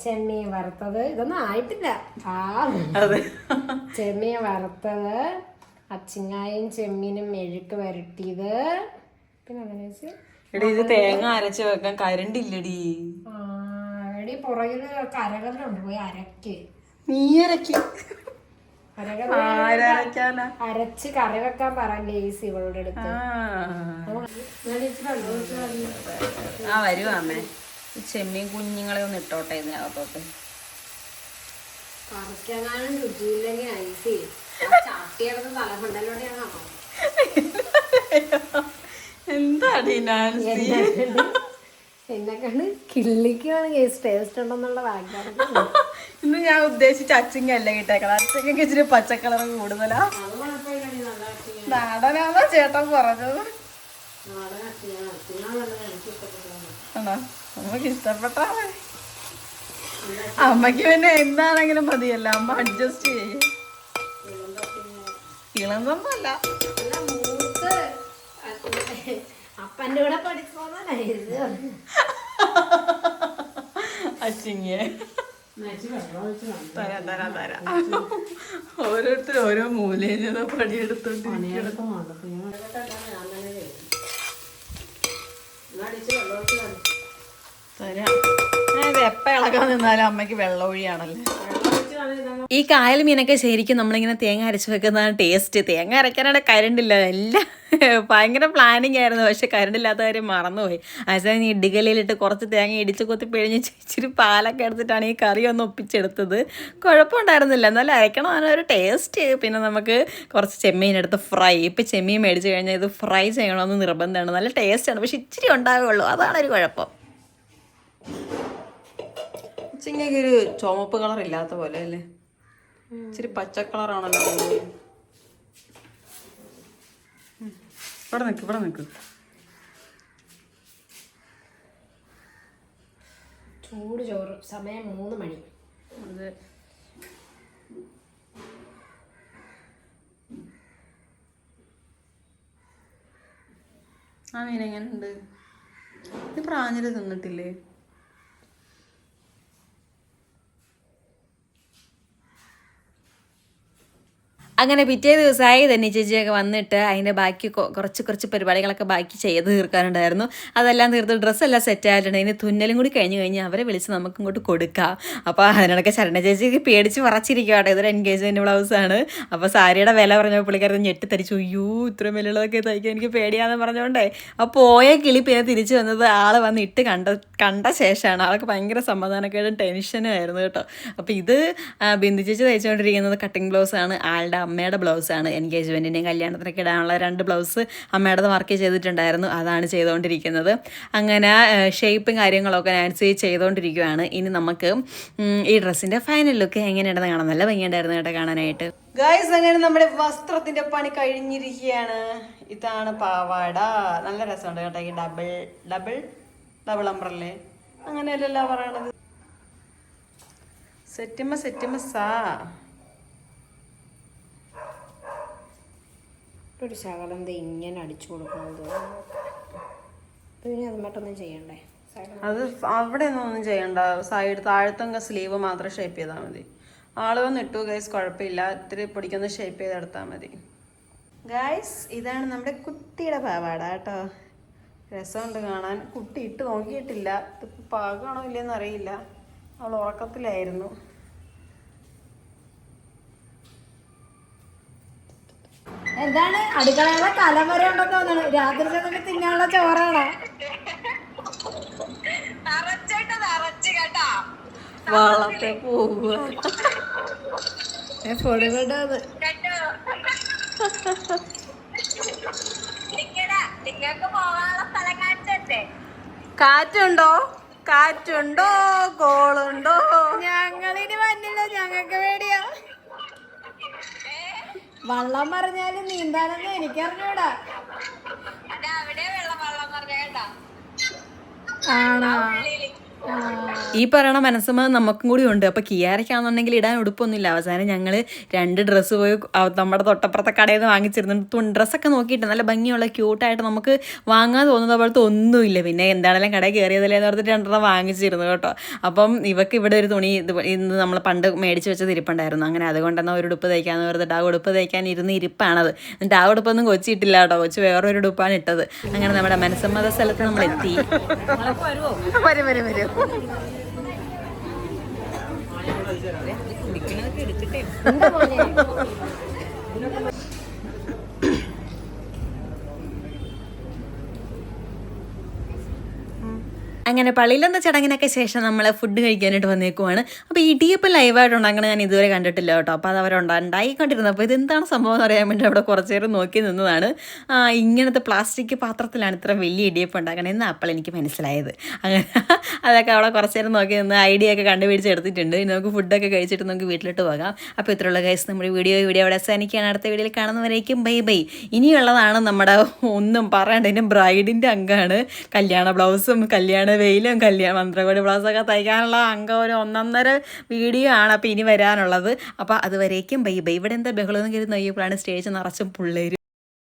ചെമ്മീൻ വറുത്തത്. ഇതൊന്നും ആയിട്ടില്ല. ആ. ചെമ്മീൻ വറുത്തത് അച്ചിങ്ങായും ചെമ്മീനും മെഴുക്ക് വരട്ടിയത്. പിന്നെ അങ്ങനെ എടി ഇത് തേങ്ങ അരച്ച് വെക്കാൻ കരണ്ട് ഇല്ലടി എടി പുറകിൽ കരകല്ലുണ്ട് പോയി അരക്ക്. നീ അരക്കി. അരച്ച് കറി വെക്കാൻ പറ ലേസ് ഇവളുടെ അടുത്ത്. ആ. വരുവാ അമ്മേ. ചെമ്മീൻ കുഞ്ഞുങ്ങളെ ഒന്ന് ഇട്ടോട്ടെ ഇതിനകത്തോട്ട് കറിക്കെങ്ങാനും രുചിയില്ലെങ്കിൽ ഐസി. തലമുണ്ടല്ലോടെയാണോ എന്താടി നാൻസി? എന്നെ കണ്ട് കിള്ളിക്കാണ് കേസ് ടേസ്റ്റ് ഉണ്ടെന്നുള്ള വാഗ്ദാനം ഇന്ന് ഞാൻ ഉദ്ദേശിച്ച അച്ചിങ്ങ അല്ല കിട്ടേക്കണം അച്ചിങ്ങക്ക് ഇച്ചിരി പച്ചക്കളർ കൂടുതലാ. നാടനാണോ ചേട്ടൻ പറഞ്ഞത്? അമ്മയ്ക്ക് ഇഷ്ടപ്പെട്ടാ. അമ്മയ്ക്ക് പിന്നെ എന്താണെങ്കിലും മതിയല്ല. അമ്മ അഡ്ജസ്റ്റ് ചെയ്യും. ഇളന്നൊന്നുമല്ല അല്ല മൂത്ത് അപ്പന്റെ കൂടെ പഠിച്ചോന്നല്ലേ ഇത് അച്ചിങ്ങേ തരാ. തരാം തരാം. ഓരോരുത്തർ ഓരോ മൂലയിൽ നിന്ന് പണിയെടുത്തോണ്ടിരിക്കണം പണിയെടുത്ത് വന്നപ്പോ ഞാൻ ഞാൻ തന്നെ ചെയ്തു. തരാം ഇത് എപ്പോൾ ഇളകാൻ നിന്നാലും അമ്മയ്ക്ക് വെള്ളമൊഴിയാണല്ലേ. ഈ കായൽ മീനൊക്കെ ശരിക്കും നമ്മളിങ്ങനെ തേങ്ങ അരച്ച് വെക്കുന്നതാണ് ടേസ്റ്റ് തേങ്ങ അരയ്ക്കാനാണ് കരണ്ടില്ല. എല്ലാം ഭയങ്കര പ്ലാനിങ് ആയിരുന്നു. പക്ഷെ കരണ്ടില്ലാത്ത കാര്യം മറന്നുപോയി. അച്ഛൻ ഈ ഇടുകലിലിട്ട് കുറച്ച് തേങ്ങ ഇടിച്ച് കൊത്തി പിഴിഞ്ഞ് ഇച്ചിരി പാലൊക്കെ എടുത്തിട്ടാണ് ഈ കറി ഒന്ന് ഒപ്പിച്ചെടുത്തത്. കുഴപ്പമുണ്ടായിരുന്നില്ല. എന്നാലും അരയ്ക്കണം ഒരു ടേസ്റ്റ് പിന്നെ നമുക്ക് കുറച്ച് ചെമ്മീൻ എടുത്ത് ഫ്രൈ ഇപ്പം ചെമ്മീൻ മേടിച്ച് കഴിഞ്ഞാൽ ഇത് ഫ്രൈ ചെയ്യണമെന്ന് നിർബന്ധമാണ്. നല്ല ടേസ്റ്റാണ് പക്ഷെ ഇച്ചിരി ഉണ്ടാവുകയുള്ളൂ. അതാണ് ഒരു കുഴപ്പം. ചിങ്ങയ്ക്ക് ഒരു ചുമപ്പ് കളർ ഇല്ലാത്ത പോലെ അല്ലേ? ഇച്ചിരി പച്ച കളറാണല്ലോ. ഇവിടെ നിൽക്ക് ഇവിടെ നിൽക്ക് ചൂട് ചോറ് സമയം മൂന്ന് മണി. അതെ. ആ മീൻ എങ്ങനെയുണ്ട് ഇത് പ്രാഞ്ഞിൽ തിന്നിട്ടില്ലേ? അങ്ങനെ പിറ്റേ ദിവസമായി തന്നെ ചേച്ചിയൊക്കെ വന്നിട്ട് അതിന്റെ ബാക്കി കുറച്ച് കുറച്ച് പരിപാടികളൊക്കെ ബാക്കി ചെയ്ത് തീർക്കാനുണ്ടായിരുന്നു. അതെല്ലാം തീർത്ത് ഡ്രസ്സെല്ലാം സെറ്റ് ആയിട്ടുണ്ട് അതിന് തുന്നലും കൂടി കഴിഞ്ഞ് കഴിഞ്ഞാൽ അവരെ വിളിച്ച് നമുക്ക് ഇങ്ങോട്ട് കൊടുക്കാം. അപ്പോൾ അതിനിടയ്ക്ക് ശരണ ചേച്ചിക്ക് പേടിച്ച് പറച്ചിരിക്കുകയാണ് ഇതൊരു എൻഗേജ്മെന്റ് ബ്ലൗസാണ് അപ്പോൾ സാരിയുടെ വില പറഞ്ഞപ്പോൾ പുള്ളിക്കാരൻ ഞെട്ടിത്തരിച്ചു. അയ്യോ ഇത്രയും വിലയുള്ളതൊക്കെ തയ്ക്കാൻ എനിക്ക് പേടിയാന്ന് പറഞ്ഞുകൊണ്ടേ അപ്പോൾ പോയ കിളി പിന്നെ തിരിച്ചു വന്നത് ആൾ വന്ന് ഇട്ട് കണ്ട കണ്ട ശേഷമാണ്. ആൾക്ക് ഭയങ്കര സമാധാനക്കേടും ടെൻഷനും ആയിരുന്നു കേട്ടോ. അപ്പോൾ ഇത് ബിന്ദു ചേച്ചി തയ്ച്ചുകൊണ്ടിരിക്കുന്നത് കട്ടിങ് ബ്ലൗസാണ് ആളുടെ അമ്മയുടെ ബ്ലൗസാണ് എൻഗേജ്മെന്റിന്റെയും കല്യാണത്തിനൊക്കെ ഇടാനുള്ള രണ്ട് ബ്ലൗസ് അമ്മയുടെ വർക്ക് ചെയ്തിട്ടുണ്ടായിരുന്നു. അതാണ് ചെയ്തുകൊണ്ടിരിക്കുന്നത്. അങ്ങനെ ഷേപ്പും കാര്യങ്ങളൊക്കെ നാൻസി ചെയ്തുകൊണ്ടിരിക്കുകയാണ് ഇനി നമുക്ക് ഈ ഡ്രസ്സിന്റെ ഫൈനൽ ലുക്ക് എങ്ങനെയുണ്ടെന്ന് കാണാം. നല്ല ഭംഗിയുണ്ടായിരുന്നു കേട്ടോ കാണാനായിട്ട്. ഗായ്സ് അങ്ങനെ നമ്മുടെ വസ്ത്രത്തിന്റെ പണി കഴിഞ്ഞിരിക്കുകയാണ്. ഇതാണ് പാവാട. നല്ല രസമുണ്ട് കേട്ടോ ഈ ഡബിൾ ഡബിൾ ഡബിൾ അംബ്രല്ലേ അങ്ങനെയല്ലല്ലോ പറയണത്. സെറ്റിമ സെറ്റിമ സാ. ഒരു ശകലം ദേ ഇങ്ങനെ അടിച്ചു കൊടുക്കുന്നത് പിന്നെ അത് മറ്റൊന്നും ചെയ്യണ്ടേ? അത് അവിടെ ഒന്നും ചെയ്യണ്ട. സൈഡ് താഴത്തൊക്കെ സ്ലീവ് മാത്രം ഷേപ്പ് ചെയ്താൽ മതി. ആൾ വന്ന് ഇട്ടു ഗൈസ് കുഴപ്പമില്ല. ഇത്തിരി പൊടിക്കൊന്ന് ഷേപ്പ് ചെയ്തെടുത്താൽ മതി. ഗൈസ് ഇതാണ് നമ്മുടെ കുട്ടിയുടെ പാവാട കേട്ടോ. രസമുണ്ട് കാണാൻ. കുട്ടി ഇട്ട് നോക്കിയിട്ടില്ല. ഇതിപ്പോൾ പാകമാണോ ഇല്ലയെന്ന് അറിയില്ല അവൾ ഉറക്കത്തിലായിരുന്നു. എന്താണ്? അടുക്കളയുടെ തലമുറ ഉണ്ടെന്ന് തോന്നുന്നു. രാത്രി ചെന്നിട്ട് തിന്നാനുള്ള ചോറാണോ? വളത്തെ പോവുക കാറ്റുണ്ടോ? കാറ്റുണ്ടോ? കോളുണ്ടോ? ഞങ്ങളിനി വന്നില്ല. ഞങ്ങൾക്ക് പേടിയാ വള്ളം പറഞ്ഞാലും നീന്താനൊന്നും എനിക്കറിഞ്ഞൂടാ. ആണോ. ഈ പറയണ മനസ്സമ്മതം നമുക്കും കൂടി ഉണ്ട്. അപ്പോൾ കിയാരയ്ക്കാണെന്നുണ്ടെങ്കിൽ ഇടാൻ ഉടുപ്പൊന്നുമില്ല. അവസാനം ഞങ്ങൾ രണ്ട് ഡ്രസ്സ് പോയി നമ്മുടെ തൊട്ടപ്പുറത്തെ കടയിൽ നിന്ന് വാങ്ങിച്ചിരുന്നു. ഡ്രസ്സൊക്കെ നോക്കിയിട്ട് നല്ല ഭംഗിയുള്ള ക്യൂട്ടായിട്ട് നമുക്ക് വാങ്ങാൻ തോന്നുന്ന പോലത്തെ ഒന്നുമില്ല. പിന്നെ എന്താണെങ്കിലും കടയിൽ കയറിയതല്ലേ എന്ന് പറഞ്ഞിട്ട് രണ്ടെണ്ണം വാങ്ങിച്ചിരുന്നു കേട്ടോ. അപ്പം ഇവക്ക് ഇവിടെ ഒരു തുണി ഇന്ന് നമ്മൾ പണ്ട് മേടിച്ച് വെച്ചത് ഇരിപ്പുണ്ടായിരുന്നു. അങ്ങനെ അതുകൊണ്ട് എന്നാൽ ഒരു ഉടുപ്പ് തയ്ക്കാന്ന് പറഞ്ഞിട്ട് ആ ഉടുപ്പ് തയ്ക്കാൻ ഇരുന്ന് ഇരിപ്പാണത്. എന്നിട്ട് ആ ഉടുപ്പൊന്നും കൊച്ചിട്ടില്ല കേട്ടോ. കൊച്ചു വേറൊരു ഉടുപ്പാണ് ഇട്ടത്. അങ്ങനെ നമ്മുടെ മനസ്സമ്മത സ്ഥലത്ത് നമ്മൾ എത്തി വരും വരും വരും. എന്താ അങ്ങനെ പള്ളിയിലെന്ന ചടങ്ങിനൊക്കെ ശേഷം നമ്മൾ ഫുഡ് കഴിക്കാനായിട്ട് വന്നേക്കുവാണ്. അപ്പോൾ ഇടിയപ്പം ലൈവായിട്ട് അങ്ങനെ ഞാൻ ഇതുവരെ കണ്ടിട്ടില്ല കേട്ടോ. അപ്പോൾ അത് അവരുണ്ടാ ഉണ്ടായിക്കൊണ്ടിരുന്നത് അപ്പോൾ ഇതെന്താണ് സംഭവം എന്ന് അറിയാൻ വേണ്ടി അവിടെ കുറച്ച് നേരം നോക്കി നിന്നതാണ്. ഇങ്ങനത്തെ പ്ലാസ്റ്റിക് പാത്രത്തിലാണ് ഇത്ര വലിയ ഇടിയപ്പം ഉണ്ടാക്കണത് എന്ന് അപ്പോൾ എനിക്ക് മനസ്സിലായത്. അങ്ങനെ അതൊക്കെ അവിടെ കുറച്ച് നേരം നോക്കി നിന്ന് ഐഡിയ ഒക്കെ കണ്ടുപിടിച്ച് എടുത്തിട്ടുണ്ട്. ഇനി നമുക്ക് ഫുഡൊക്കെ കഴിച്ചിട്ട് നമുക്ക് വീട്ടിലോട്ട് പോകാം. അപ്പോൾ ഇത്രയുള്ള കേസ് നമ്മുടെ വീഡിയോ വീഡിയോ അവിടെ അവസാനിക്കുകയാണ്. അടുത്ത വീഡിയോയിൽ കാണുന്നവരേക്കും ബൈ ബൈ ഇനിയുള്ളതാണ് നമ്മുടെ ഒന്നും പറയണ്ട ബ്രൈഡിന്റെ അംഗമാണ്. കല്യാണ ബ്ലൗസും കല്യാണ വെയിലും കല്യാണം മന്ത്രകോടി ബ്ലൗസൊക്കെ തയ്ക്കാനുള്ള അംഗം ഒരു ഒന്നൊന്നര വീഡിയോ ആണ് അപ്പോൾ ഇനി വരാനുള്ളത്. അപ്പോൾ അതുവരേക്കും ബൈ ബൈ. ഇവിടെ എന്താ ബഹളം എന്ന് കരുതുന്ന അയ്യപ്പോഴാണ് സ്റ്റേജ് നിറച്ചും പിള്ളേർ